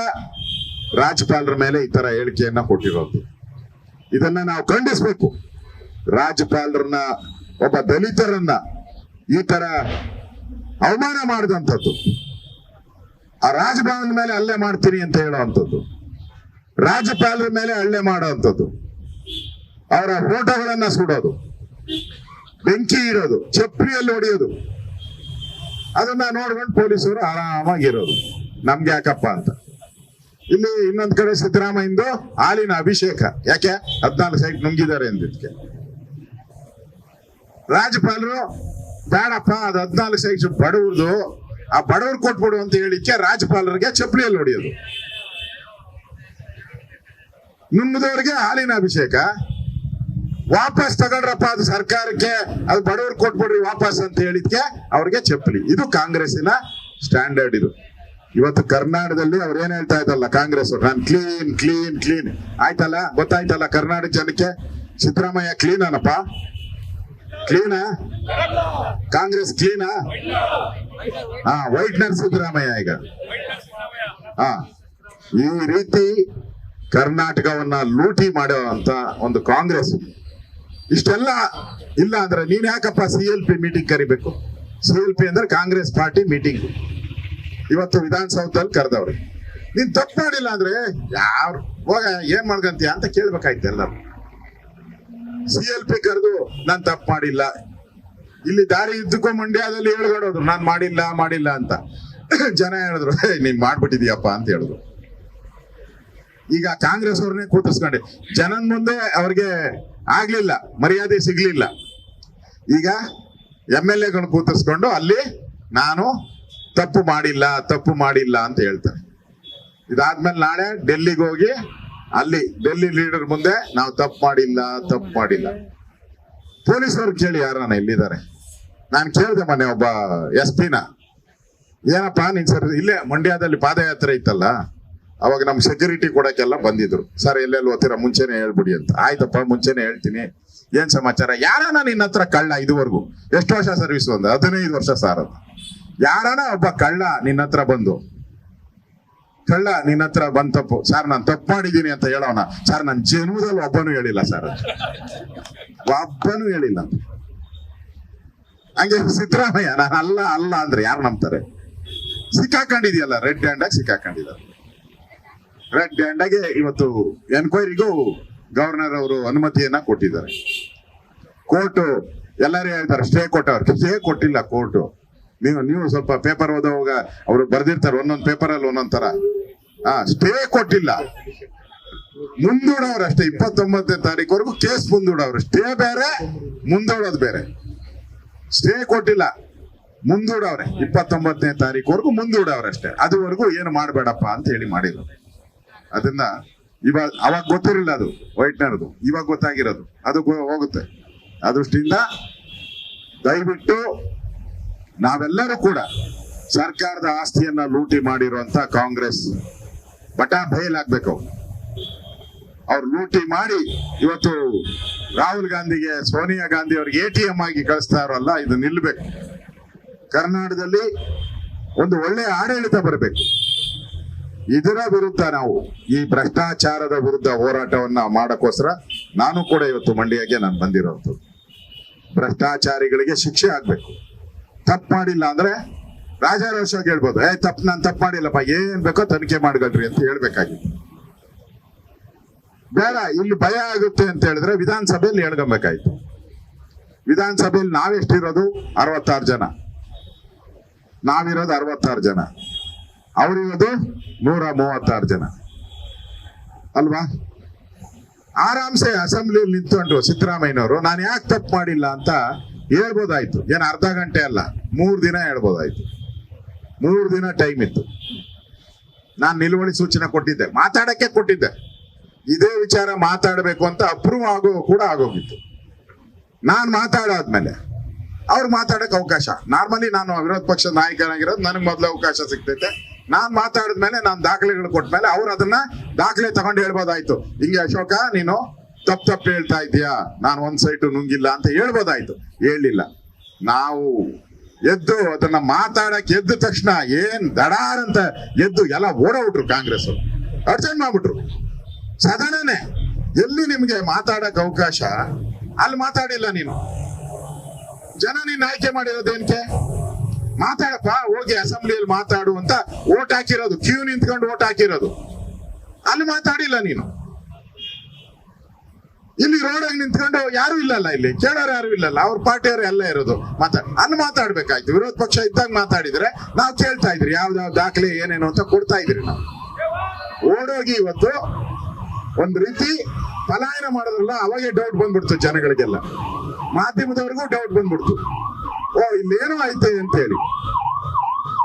Speaker 1: ರಾಜ್ಯಪಾಲರ ಮೇಲೆ ಈ ತರ ಹೇಳಿಕೆಯನ್ನ ಕೊಟ್ಟಿರೋದು. ಇದನ್ನ ನಾವು ಖಂಡಿಸ್ಬೇಕು. ರಾಜ್ಯಪಾಲರನ್ನ ಒಬ್ಬ ದಲಿತರನ್ನ ಈ ತರ ಅವಮಾನ ಮಾಡಿದಂಥದ್ದು. ಆ ರಾಜಭವನ ಮೇಲೆ ಅಲ್ಲೇ ಮಾಡ್ತೀನಿ ಅಂತ ಹೇಳುವಂಥದ್ದು. ರಾಜ್ಯಪಾಲರ ಮೇಲೆ ಹಳ್ಳೆ ಮಾಡುವಂಥದ್ದು ಅವರ ಫೋಟೋಗಳನ್ನ ಸುಡೋದು. ಬೆಂಕಿ ಇರೋದು ಚಪ್ರಿಯಲ್ಲಿ ಹೊಡೆಯೋದು. ಅದನ್ನ ನೋಡ್ಕೊಂಡು ಪೊಲೀಸರು ಆರಾಮಾಗಿರೋದು. ನಮ್ಗೆ ಯಾಕಪ್ಪ ಅಂತ. ಇಲ್ಲಿ ಇನ್ನೊಂದ್ ಕಡೆ ಸಿದ್ದರಾಮಯ್ಯಂದು ಹಾಲಿನ ಅಭಿಷೇಕ. ಯಾಕೆ? ಹದಿನಾಲ್ಕು ಸೈಟ್ ನುಂಗಿದ್ದಾರೆ ಅಂದಿದ್ಕೆ ರಾಜ್ಯಪಾಲರು, ಬೇಡಪ್ಪ, ಅದು ಹದಿನಾಲ್ಕು ಸೈಟ್ ಬಡವ್ರದು. ಆ ಬಡವ್ರು ಕೊಟ್ಬಿಡು ಅಂತ ಹೇಳಿಕ್ಕೆ ರಾಜ್ಯಪಾಲರಿಗೆ ಚಪ್ಪಲಿಯಲ್ಲಿ ಹೊಡೆಯೋದು. ನುಂಗದವ್ರಿಗೆ ಹಾಲಿನ ಅಭಿಷೇಕ. ವಾಪಸ್ ತಗೊಂಡ್ರಪ್ಪ ಅದು ಸರ್ಕಾರಕ್ಕೆ, ಅದು ಬಡವ್ರು ಕೊಟ್ಬಿಡ್ರಿ ವಾಪಸ್ ಅಂತ ಹೇಳಿದ್ಕೆ ಅವ್ರಿಗೆ ಚಪ್ಪಲಿ. ಇದು ಕಾಂಗ್ರೆಸ್ಸಿನ ಸ್ಟ್ಯಾಂಡರ್ಡ್ ಇದು. ಇವತ್ತು ಕರ್ನಾಟಕದಲ್ಲಿ ಅವ್ರು ಏನ್ ಹೇಳ್ತಾ ಇದ್ದಲ್ಲ ಕಾಂಗ್ರೆಸ್ ನಾನು ಕ್ಲೀನ್ ಕ್ಲೀನ್ ಕ್ಲೀನ್ ಆಯ್ತಲ್ಲ? ಗೊತ್ತಾಯ್ತಲ್ಲ ಕರ್ನಾಟಕ ಜನಕ್ಕೆ? ಸಿದ್ದರಾಮಯ್ಯ ಕ್ಲೀನ್ ಅನಪ್ಪ? ಕ್ಲೀನಾ ಕಾಂಗ್ರೆಸ್ ಕ್ಲೀನಾ ಹಾ ವೈಟ್ನರ್ ಸಿದ್ದರಾಮಯ್ಯ ಈಗ. ಹಾ ಈ ರೀತಿ ಕರ್ನಾಟಕವನ್ನ ಲೂಟಿ ಮಾಡುವಂತ ಒಂದು ಕಾಂಗ್ರೆಸ್. ಇಷ್ಟೆಲ್ಲ ಇಲ್ಲ ಅಂದ್ರೆ ನೀನ್ ಯಾಕಪ್ಪ ಸಿ ಎಲ್ ಪಿ ಮೀಟಿಂಗ್ ಕರಿಬೇಕು? ಸಿ ಎಲ್ ಪಿ ಅಂದ್ರೆ ಕಾಂಗ್ರೆಸ್ ಪಾರ್ಟಿ ಮೀಟಿಂಗ್ ಇವತ್ತು ವಿಧಾನಸೌಧದಲ್ಲಿ ಕರೆದವ್ರೆ. ನೀನ್ ತಪ್ಪು ಮಾಡಿಲ್ಲ ಅಂದ್ರೆ ಯಾರು ಹೋಗ ಏನ್ ಮಾಡ್ಕಂತೀಯ ಅಂತ ಕೇಳ್ಬೇಕಾಯ್ತು ಎಲ್ಲರೂ. ಸಿ ಎಲ್ ಪಿ ಕರೆದು ನಾನ್ ತಪ್ಪು ಮಾಡಿಲ್ಲ. ಇಲ್ಲಿ ದಾರಿ ಇದ್ದಕ್ಕೂ ಮಂಡ್ಯದಲ್ಲಿ ಹೇಳ್ಕೊಡೋದು ನಾನ್ ಮಾಡಿಲ್ಲ ಮಾಡಿಲ್ಲ ಅಂತ. ಜನ ಹೇಳಿದ್ರು "ಹೇ, ನೀನ್ ಮಾಡ್ಬಿಟ್ಟಿದ್ಯಪ್ಪ ಅಂತ ಹೇಳಿದ್ರು. ಈಗ ಕಾಂಗ್ರೆಸ್ ಅವ್ರನ್ನೇ ಕೂತಿಸ್ಕೊಂಡೆ ಜನನ್ ಮುಂದೆ ಅವ್ರಿಗೆ ಆಗ್ಲಿಲ್ಲ, ಮರ್ಯಾದೆ ಸಿಗ್ಲಿಲ್ಲ. ಈಗ ಎಂ ಎಲ್ ಎಗಳನ್ನ ಕೂತಿಸ್ಕೊಂಡು ಅಲ್ಲಿ ನಾನು ತಪ್ಪು ಮಾಡಿಲ್ಲ ತಪ್ಪು ಮಾಡಿಲ್ಲ ಅಂತ ಹೇಳ್ತಾರೆ. ಇದಾದ್ಮೇಲೆ ನಾಳೆ ಡೆಲ್ಲಿಗೆ ಹೋಗಿ ಅಲ್ಲಿ ಡೆಲ್ಲಿ ಲೀಡರ್ ಮುಂದೆ ನಾವು ತಪ್ಪು ಮಾಡಿಲ್ಲ ತಪ್ಪು ಮಾಡಿಲ್ಲ. ಪೊಲೀಸರು ಕೇಳಿ ಯಾರನ್ನ ಎಲ್ಲಿದ್ದಾರೆ ನಾನು ಕೇಳಿದೆ ಮೊನ್ನೆ ಒಬ್ಬ ಎಸ್ ಪಿನ ಏನಪ್ಪಾ ನೀನ್ ಸರ್, ಇಲ್ಲೇ ಮಂಡ್ಯದಲ್ಲಿ ಪಾದಯಾತ್ರೆ ಇತ್ತಲ್ಲ? ಅವಾಗ ನಮ್ ಸೆಕ್ಯೂರಿಟಿ ಕೊಡಕ್ಕೆಲ್ಲ ಬಂದಿದ್ರು. ಸರ್, ಎಲ್ಲೆಲ್ಲಿ ಓದ್ತೀರ? ಮುಂಚೆನೆ ಹೇಳ್ಬಿಡಿ ಅಂತ. ಆಯ್ತಪ್ಪ, ಮುಂಚೆನೆ ಹೇಳ್ತೀನಿ. ಏನ್ ಸಮಾಚಾರ? ಯಾರನ ನಿನ್ನ ಹತ್ರ ಕಳ್ಳ ಇದುವರೆಗೂ? ಎಷ್ಟು ವರ್ಷ ಸರ್ವಿಸ್ ಒಂದು ಹದಿನೈದು ವರ್ಷ ಸಾರ್ ಅದು. ಯಾರನ ಒಬ್ಬ ಕಳ್ಳ ನಿನ್ನ ಹತ್ರ ಬಂದು? ಕಳ್ಳ ನಿನ್ನ ಹತ್ರ ಬಂದ್ ತಪ್ಪು. ಸರ್, ನಾನು ತಪ್ಪು ಮಾಡಿದ್ದೀನಿ ಅಂತ ಹೇಳೋಣ. ಸರ್ ನನ್ನ ಜನ್ಮದಲ್ಲಿ ಒಬ್ಬನು ಹೇಳಿಲ್ಲ ಸರ್ ಒಬ್ಬನು ಹೇಳಿಲ್ಲ. ಹಂಗೆ ಸಿದ್ದರಾಮಯ್ಯ, ನಾನು ಅಲ್ಲ ಅಲ್ಲ ಅಂದ್ರೆ ಯಾರು ನಂಬ್ತಾರೆ? ಸಿಕ್ಕಾಕೊಂಡಿದ್ಯಲ್ಲ, ರೆಡ್ ಹ್ಯಾಂಡಾಗಿ ಸಿಕ್ಕಾಕೊಂಡಿದ್ದಾರೆ. ರೆಡ್ ಹ್ಯಾಂಡಾಗೆ ಇವತ್ತು ಎನ್ಕ್ವೈರಿಗೂ ಗವರ್ನರ್ ಅವರು ಅನುಮತಿಯನ್ನ ಕೊಟ್ಟಿದ್ದಾರೆ. ಕೋರ್ಟ್ ಎಲ್ಲರೂ ಹೇಳ್ತಾರೆ ಸ್ಟೇ ಕೊಟ್ಟವ್ರು ಸ್ಟೇ ಕೊಟ್ಟಿಲ್ಲ ಕೋರ್ಟ್ ನೀವು ನೀವು ಸ್ವಲ್ಪ ಪೇಪರ್ ಓದೋವಾಗ ಅವರು ಬರ್ದಿರ್ತಾರೆ, ಒಂದೊಂದು ಪೇಪರ್ ಅಲ್ಲಿ ಒಂದೊಂದ್ ತರ ಹಾ ಸ್ಟೇ ಕೊಟ್ಟಿಲ್ಲ ಮುಂದೂಡವ್ರು ಅಷ್ಟೇ, ಇಪ್ಪತ್ತೊಂಬತ್ತನೇ ತಾರೀಕುವರೆಗೂ ಕೇಸ್ ಮುಂದೂಡವ್ರು ಸ್ಟೇ ಬೇರೆ, ಮುಂದೂಡೋದು ಬೇರೆ. ಸ್ಟೇ ಕೊಟ್ಟಿಲ್ಲ ಮುಂದೂಡವ್ರೆ ಇಪ್ಪತ್ತೊಂಬತ್ತನೇ ತಾರೀಕುವರೆಗೂ ಮುಂದೂಡವ್ರೆ ಅಷ್ಟೇ ಅದುವರೆಗೂ ಏನು ಮಾಡಬೇಡಪ್ಪ ಅಂತ ಹೇಳಿ ಮಾಡಿದ್ರು. ಅದನ್ನ ಇವಾಗ, ಅವಾಗ ಗೊತ್ತಿರಲಿಲ್ಲ ಅದು, ವೈಟ್ನರ್ದು. ಇವಾಗ ಗೊತ್ತಾಗಿರೋದು. ಅದು ಹೋಗುತ್ತೆ. ಆ ದೃಷ್ಟಿಯಿಂದ ದಯವಿಟ್ಟು ನಾವೆಲ್ಲರೂ ಕೂಡ ಸರ್ಕಾರದ ಆಸ್ತಿಯನ್ನ ಲೂಟಿ ಮಾಡಿರುವಂತ ಕಾಂಗ್ರೆಸ್ ಬಟ ಬಯಲಾಗ್ಬೇಕು. ಅವ್ರು ಲೂಟಿ ಮಾಡಿ ಇವತ್ತು ರಾಹುಲ್ ಗಾಂಧಿಗೆ, ಸೋನಿಯಾ ಗಾಂಧಿ ಅವ್ರಿಗೆ ಎ ಟಿ ಎಂ ಆಗಿ ಕಳಿಸ್ತಾ ಇರೋಲ್ಲ, ಇದು ನಿಲ್ಬೇಕು. ಕರ್ನಾಟಕದಲ್ಲಿ ಒಂದು ಒಳ್ಳೆ ಆಡಳಿತ ಬರಬೇಕು. ಇದರ ವಿರುದ್ಧ ನಾವು ಈ ಭ್ರಷ್ಟಾಚಾರದ ವಿರುದ್ಧ ಹೋರಾಟವನ್ನ ಮಾಡಕ್ಕೋಸ್ಕರ ನಾನು ಕೂಡ ಇವತ್ತು ಮಂಡ್ಯಗೆ ನಾನು ಬಂದಿರೋದು. ಭ್ರಷ್ಟಾಚಾರಿಗಳಿಗೆ ಶಿಕ್ಷೆ ಆಗ್ಬೇಕು. ತಪ್ಪು ಮಾಡಿಲ್ಲ ಅಂದ್ರೆ ರಾಜಾರೋಷವಾಗಿ ಹೇಳ್ಬೋದು. ಏ, ತಪ್ಪು, ನಾನು ತಪ್ಪು ಮಾಡಿಲ್ಲಪ್ಪ, ಏನ್ ಬೇಕೋ ತನಿಖೆ ಮಾಡ್ಕೊಳ್ರಿ ಅಂತ ಹೇಳ್ಬೇಕಾಗಿತ್ತು. ಬೇಡ, ಇಲ್ಲಿ ಭಯ ಆಗುತ್ತೆ ಅಂತ ಹೇಳಿದ್ರೆ ವಿಧಾನಸಭೆಯಲ್ಲಿ ಹೇಳ್ಕೊಬೇಕಾಯ್ತು ವಿಧಾನಸಭೆಯಲ್ಲಿ ನಾವೆಷ್ಟಿರೋದು? ಅರವತ್ತಾರು ಜನ. ನಾವಿರೋದು ಅರವತ್ತಾರು ಜನ. ಅವರಿರೋದು ನೂರ ಮೂವತ್ತಾರು ಜನ. ಅಲ್ವಾ? ಆರಾಮ್ಸೆ ಅಸೆಂಬ್ಲಿ ನಿಂತ್ಕೊಂಡು ಸಿದ್ದರಾಮಯ್ಯನವರು, ನಾನು ಯಾಕೆ ತಪ್ಪು ಮಾಡಿಲ್ಲ ಅಂತ ಹೇಳ್ಬೋದಾಯ್ತು. ಏನು ಅರ್ಧ ಗಂಟೆ ಅಲ್ಲ, ಮೂರು ದಿನ ಹೇಳ್ಬೋದಾಯ್ತು. ಮೂರು ದಿನ ಟೈಮ್ ಇತ್ತು. ನಾನು ನಿಲುವಳಿ ಸೂಚನೆ ಕೊಟ್ಟಿದ್ದೆ, ಮಾತಾಡಕ್ಕೆ ಕೊಟ್ಟಿದ್ದೆ. ಇದೇ ವಿಚಾರ ಮಾತಾಡಬೇಕು ಅಂತ ಅಪ್ರೂವ್ ಆಗೋ ಕೂಡ ಆಗೋಗಿತ್ತು. ನಾನು ಮಾತಾಡಾದ್ಮೇಲೆ, ಅವ್ರು ಮಾತಾಡೋಕೆ ಅವಕಾಶ. ನಾರ್ಮಲಿ ನಾನು ವಿರೋಧ ಪಕ್ಷದ ನಾಯಕನಾಗಿರೋದು, ನನಗೆ ಮೊದಲು ಅವಕಾಶ ಸಿಗ್ತೈತೆ. ನಾನ್ ಮಾತಾಡಿದ್ಮೇಲೆ ನಾನು ದಾಖಲೆಗಳು ಕೊಟ್ಮೇಲೆ ಅವ್ರು ಅದನ್ನ ದಾಖಲೆ ತಗೊಂಡು ಹೇಳ್ಬೋದಾಯ್ತು. ಹಿಂಗೆ ಅಶೋಕ, ನೀನು ತಪ್ಪು ತಪ್ಪು ಹೇಳ್ತಾ ಇದೀಯಾ ನಾನು ಒಂದ್ ಸೈಟು ನುಂಗಿಲ್ಲ ಅಂತ ಹೇಳ್ಬೋದಾಯ್ತು. ಹೇಳಿಲ್ಲ. ನಾವು ಎದ್ದು ಅದನ್ನ ಮಾತಾಡಕ್ ಎದ್ದ ತಕ್ಷಣ ಏನ್ ದಡಾರ್ ಅಂತ ಎದ್ದು ಎಲ್ಲ ಓಡೋಬಿಟ್ರು ಕಾಂಗ್ರೆಸ್ ಅರ್ಜೆಂಟ್ ಮಾಡ್ಬಿಟ್ರು. ಸಾಧಾರಣನೇ, ಎಲ್ಲಿ ನಿಮ್ಗೆ ಮಾತಾಡಕ್ ಅವಕಾಶ? ಅಲ್ಲಿ ಮಾತಾಡಿಲ್ಲ ನೀನು. ಜನ ನಿನ್ನ ಆಯ್ಕೆ ಮಾಡಿರೋದೇನ್ಕೆ ಮಾತಾಡಪ್ಪ, ಹೋಗಿ ಅಸೆಂಬ್ಲಿಯಲ್ಲಿ ಮಾತಾಡು ಅಂತ ಓಟ್ ಹಾಕಿರೋದು. ಕ್ಯೂ ನಿಂತ್ಕೊಂಡು ಓಟ್ ಹಾಕಿರೋದು. ಅಲ್ಲಿ ಮಾತಾಡಿಲ್ಲ ನೀನು. ಇಲ್ಲಿ ರೋಡಾಗಿ ನಿಂತ್ಕೊಂಡು ಯಾರು ಇಲ್ಲಲ್ಲ ಇಲ್ಲಿ. ಕೇಳೋರು ಯಾರು ಇಲ್ಲಲ್ಲ. ಅವ್ರ ಪಾರ್ಟಿಯವರು ಎಲ್ಲ ಇರೋದು. ಮಾತಾಡ ಅಲ್ಲಿ ಮಾತಾಡ್ಬೇಕಾಯ್ತು. ವಿರೋಧ ಪಕ್ಷ ಇದ್ದಾಗ ಮಾತಾಡಿದ್ರೆ ನಾವು ಕೇಳ್ತಾ ಇದ್ರಿ ಯಾವ್ದಾವ್ ದಾಖಲೆ ಏನೇನು ಅಂತ ಕೊಡ್ತಾ ಇದ್ರಿ ನಾವು. ಓಡೋಗಿ ಇವತ್ತು ಒಂದ್ ರೀತಿ ಪಲಾಯನ ಮಾಡೋದ್ರಲ್ಲ, ಅವಾಗೆ ಡೌಟ್ ಬಂದ್ಬಿಡ್ತು ಜನಗಳಿಗೆಲ್ಲ. ಮಾಧ್ಯಮದವ್ರಿಗೂ ಡೌಟ್ ಬಂದ್ಬಿಡ್ತು. ಓ, ಇನ್ನೇನು ಅಂತ ಹೇಳಿ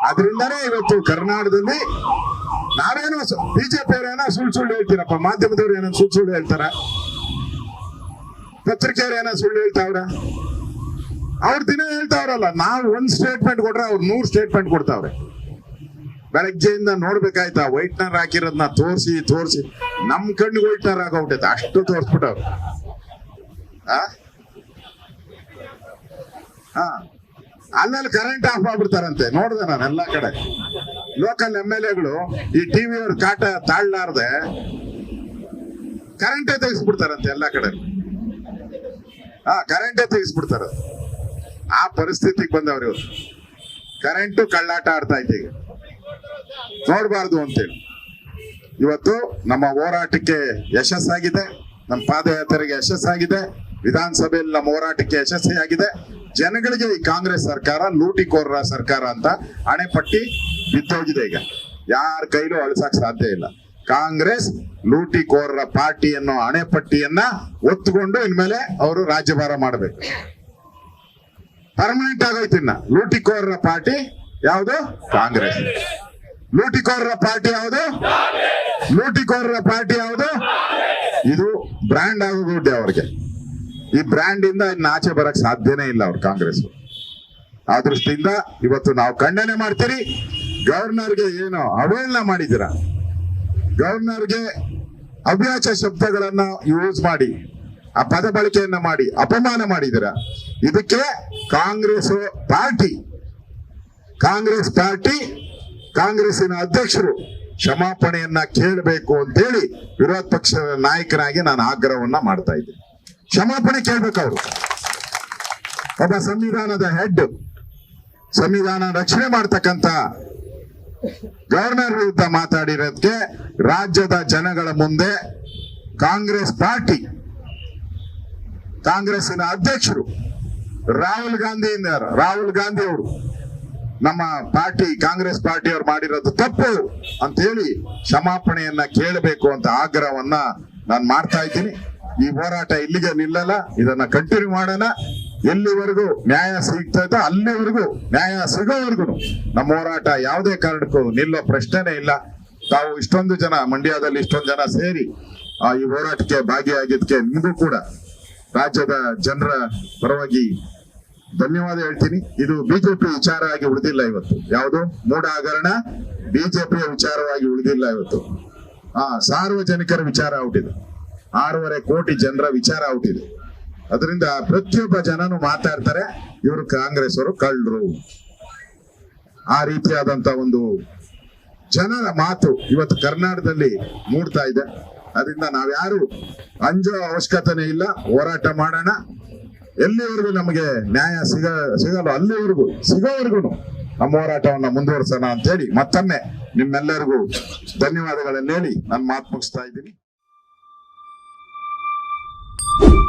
Speaker 1: ಅದರಿಂದನೇ ಇವತ್ತು ಕರ್ನಾಟಕದಲ್ಲಿ ನಾವೇನೋ ಬಿಜೆಪಿ ಏನೋ ಸುಳ್ಳು ಸುಳ್ಳು ಹೇಳ್ತೀರಪ್ಪ, ಮಾಧ್ಯಮದವ್ರು ಏನೋ ಸುಳ್ಳು ಸುಳ್ಳು ಹೇಳ್ತಾರ. ಪತ್ರಿಕೆಯವ್ರು ಏನೋ ಸುಳ್ಳು ಹೇಳ್ತಾವ್ರ. ಅವ್ರ ದಿನ ಹೇಳ್ತಾವ್ರಲ್ಲ ನಾವು ಒಂದ್ ಸ್ಟೇಟ್ಮೆಂಟ್ ಕೊಟ್ರೆ ಅವ್ರು ನೂರ್ ಸ್ಟೇಟ್ಮೆಂಟ್ ಕೊಡ್ತಾವ್ರೆ. ಬೆಳಗ್ಗೆಯಿಂದ ನೋಡ್ಬೇಕಾಯ್ತಾ, ವೈಟ್ನರ್ ಹಾಕಿರೋದನ್ನ ತೋರಿಸಿ ತೋರಿಸಿ. ನಮ್ ಕಣ್ಣಿಗೆ ವೈಟ್ನರ್ ಆಗೋಗ್ಬಿಟ್ಟೈತೆ, ಅಷ್ಟು ತೋರಿಸ್ಬಿಟ್ಟವ್ರು. ಆ? ಅಲ್ಲಲ್ಲಿ ಕರೆಂಟ್ ಆಫ್ ಮಾಡ್ಬಿಡ್ತಾರಂತೆ ನೋಡ್ದೆ ನಾನು ಎಲ್ಲಾ ಕಡೆ. ಲೋಕಲ್ ಎಂ ಎಲ್ ಎಗಳು ಈ ಟಿವಿ ಅವ್ರ ಕಾಟ ತಾಳ್ಲಾರ್ದೆ ಕರೆಂಟೇ ತೆಗಿಸ್ಬಿಡ್ತಾರಂತೆ ಎಲ್ಲಾ ಕಡೆ. ಹಾ ಕರೆಂಟೇ ತೆಗಿಸ್ಬಿಡ್ತಾರ. ಆ ಪರಿಸ್ಥಿತಿಗೆ ಬಂದವ್ರು ಇವರು. ಕರೆಂಟು ಕಳ್ಳಾಟ ಆಡ್ತಾ ಐತೆ ಈಗ. ನೋಡ್ಬಾರ್ದು ಅಂತೇಳಿ. ಇವತ್ತು ನಮ್ಮ ಹೋರಾಟಕ್ಕೆ ಯಶಸ್ಸಾಗಿದೆ. ನಮ್ಮ ಪಾದಯಾತ್ರೆಗೆ ಯಶಸ್ಸಾಗಿದೆ. ವಿಧಾನಸಭೆಯಲ್ಲಿ ನಮ್ಮ ಹೋರಾಟಕ್ಕೆ ಯಶಸ್ವಿಯಾಗಿದೆ ಜನಗಳಿಗೆ ಈ ಕಾಂಗ್ರೆಸ್ ಸರ್ಕಾರ, ಲೂಟಿಕೋರರ ಸರ್ಕಾರ ಅಂತ ಹಣೆಪಟ್ಟಿ ಬಿದ್ದೋಗಿದೆ ಈಗ. ಯಾರ ಕೈಲೂ ಅಳಿಸಕ್ ಸಾಧ್ಯ ಇಲ್ಲ. ಕಾಂಗ್ರೆಸ್ ಲೂಟಿಕೋರರ ಪಾರ್ಟಿ ಅನ್ನೋ ಹಣೆಪಟ್ಟಿಯನ್ನ ಒತ್ತುಕೊಂಡು ಇನ್ಮೇಲೆ ಅವರು ರಾಜ್ಯಭಾರ ಮಾಡಬೇಕು. ಪರ್ಮನೆಂಟ್ ಆಗೋಯ್ತು ಇನ್ನ. ಲೂಟಿಕೋರರ ಪಾರ್ಟಿ ಯಾವುದು? ಕಾಂಗ್ರೆಸ್. ಲೂಟಿಕೋರರ ಪಾರ್ಟಿ ಯಾವುದು? ಲೂಟಿಕೋರರ ಪಾರ್ಟಿ ಯಾವುದು? ಇದು ಬ್ರ್ಯಾಂಡ್ ಆಗೋಗುಡ್ಡೆ ಅವ್ರಿಗೆ. ಈ ಬ್ರ್ಯಾಂಡ್ ಇಂದ ಇನ್ನು ಆಚೆ ಬರಕ್ ಸಾಧ್ಯನೇ ಇಲ್ಲ ಅವ್ರು ಕಾಂಗ್ರೆಸ್. ಆ ದೃಷ್ಟಿಯಿಂದ ಇವತ್ತು ನಾವು ಖಂಡನೆ ಮಾಡ್ತೀರಿ. ಗವರ್ನರ್ಗೆ ಏನು ಅವಹೇಳನ ಮಾಡಿದಿರ ಗವರ್ನರ್ಗೆ ಅವ್ಯಾಚ ಶಬ್ದಗಳನ್ನ ಯೂಸ್ ಮಾಡಿ, ಆ ಪದ ಬಳಕೆಯನ್ನ ಮಾಡಿ, ಅಪಮಾನ ಮಾಡಿದಿರ ಇದಕ್ಕೆ ಕಾಂಗ್ರೆಸ್ ಪಾರ್ಟಿ. ಕಾಂಗ್ರೆಸ್ ಪಾರ್ಟಿ ಕಾಂಗ್ರೆಸ್ಸಿನ ಅಧ್ಯಕ್ಷರು ಕ್ಷಮಾಪಣೆಯನ್ನ ಕೇಳಬೇಕು ಅಂತೇಳಿ ವಿರೋಧ ಪಕ್ಷದ ನಾಯಕನಾಗಿ ನಾನು ಆಗ್ರಹವನ್ನ ಮಾಡ್ತಾ ಇದ್ದೀನಿ. ಕ್ಷಮಾಪಣೆ ಕೇಳ್ಬೇಕು ಅವರು. ಒಬ್ಬ ಸಂವಿಧಾನದ ಹೆಡ್ ಸಂವಿಧಾನ ರಕ್ಷಣೆ ಮಾಡ್ತಕ್ಕಂತ ಗವರ್ನರ್ ವಿರುದ್ಧ ಮಾತಾಡಿರೋದಕ್ಕೆ ರಾಜ್ಯದ ಜನಗಳ ಮುಂದೆ ಕಾಂಗ್ರೆಸ್ ಪಾರ್ಟಿ ಕಾಂಗ್ರೆಸ್ನ ಅಧ್ಯಕ್ಷರು, ರಾಹುಲ್ ಗಾಂಧಿ ರಾಹುಲ್ ಗಾಂಧಿ ಅವರು ನಮ್ಮ ಪಾರ್ಟಿ, ಕಾಂಗ್ರೆಸ್ ಪಾರ್ಟಿ ಅವರು ಮಾಡಿರೋದು ತಪ್ಪು ಅಂತ ಹೇಳಿ ಕ್ಷಮಾಪಣೆಯನ್ನ ಕೇಳಬೇಕು ಅಂತ ಆಗ್ರಹವನ್ನ ನಾನು ಮಾಡ್ತಾ ಇದ್ದೀನಿ. ಈ ಹೋರಾಟ ಇಲ್ಲಿಗೆ ನಿಲ್ಲಲ್ಲ ಇದನ್ನ ಕಂಟಿನ್ಯೂ ಮಾಡೋಣ ಎಲ್ಲಿವರೆಗೂ ನ್ಯಾಯ ಸಿಗ್ತದೋ ಅಲ್ಲಿವರೆಗೂ ನ್ಯಾಯ ಸಿಗೋವರೆಗೂ ನಮ್ಮ ಹೋರಾಟ ಯಾವುದೇ ಕಾರಣಕ್ಕೂ ನಿಲ್ಲೋ ಪ್ರಶ್ನೆನೇ ಇಲ್ಲ. ತಾವು ಇಷ್ಟೊಂದು ಜನ ಮಂಡ್ಯದಲ್ಲಿ ಇಷ್ಟೊಂದು ಜನ ಸೇರಿ ಆ, ಈ ಹೋರಾಟಕ್ಕೆ ಭಾಗಿಯಾಗಿದ್ದಕ್ಕೆ ನಿಮಗೂ ಕೂಡ ರಾಜ್ಯದ ಜನರ ಪರವಾಗಿ ಧನ್ಯವಾದ ಹೇಳ್ತೀನಿ. ಇದು ಬಿಜೆಪಿ ವಿಚಾರ ಆಗಿ ಉಳಿದಿಲ್ಲ ಇವತ್ತು. ಯಾವುದು? ಮೂಢ ಹಗರಣ ಬಿಜೆಪಿಯ ವಿಚಾರವಾಗಿ ಉಳಿದಿಲ್ಲ ಇವತ್ತು. ಆ ಸಾರ್ವಜನಿಕರ ವಿಚಾರ ಔಟಿದೆ ಆರೂವರೆ ಕೋಟಿ ಜನರ ವಿಚಾರ ಇದೆ ಅದರಿಂದ ಪ್ರತಿಯೊಬ್ಬ ಜನನು ಮಾತಾಡ್ತಾರೆ ಇವರು ಕಾಂಗ್ರೆಸ್ ಅವರು ಕಳ್ಳರು. ಆ ರೀತಿಯಾದಂತ ಒಂದು ಜನರ ಮಾತು ಇವತ್ತು ಕರ್ನಾಟಕದಲ್ಲಿ ಮೂಡ್ತಾ ಇದೆ. ಅದರಿಂದ ನಾವ್ಯಾರು ಅಂಜೋ ಅವಶ್ಯಕತೆನೇ ಇಲ್ಲ, ಹೋರಾಟ ಮಾಡೋಣ. ಎಲ್ಲಿವರೆಗೂ ನಮಗೆ ನ್ಯಾಯ ಸಿಗ, ಸಿಗಲ್ಲ, ಅಲ್ಲಿವರೆಗೂ ಸಿಗೋವರೆಗೂ ನಮ್ಮ ಹೋರಾಟವನ್ನ ಮುಂದುವರಿಸೋಣ ಅಂತ ಹೇಳಿ ಮತ್ತೊಮ್ಮೆ ನಿಮ್ಮೆಲ್ಲರಿಗೂ ಧನ್ಯವಾದಗಳನ್ನು ಹೇಳಿ ನಾನು ಮಾತು ಮುಗಿಸ್ತಾ ಇದ್ದೀನಿ. you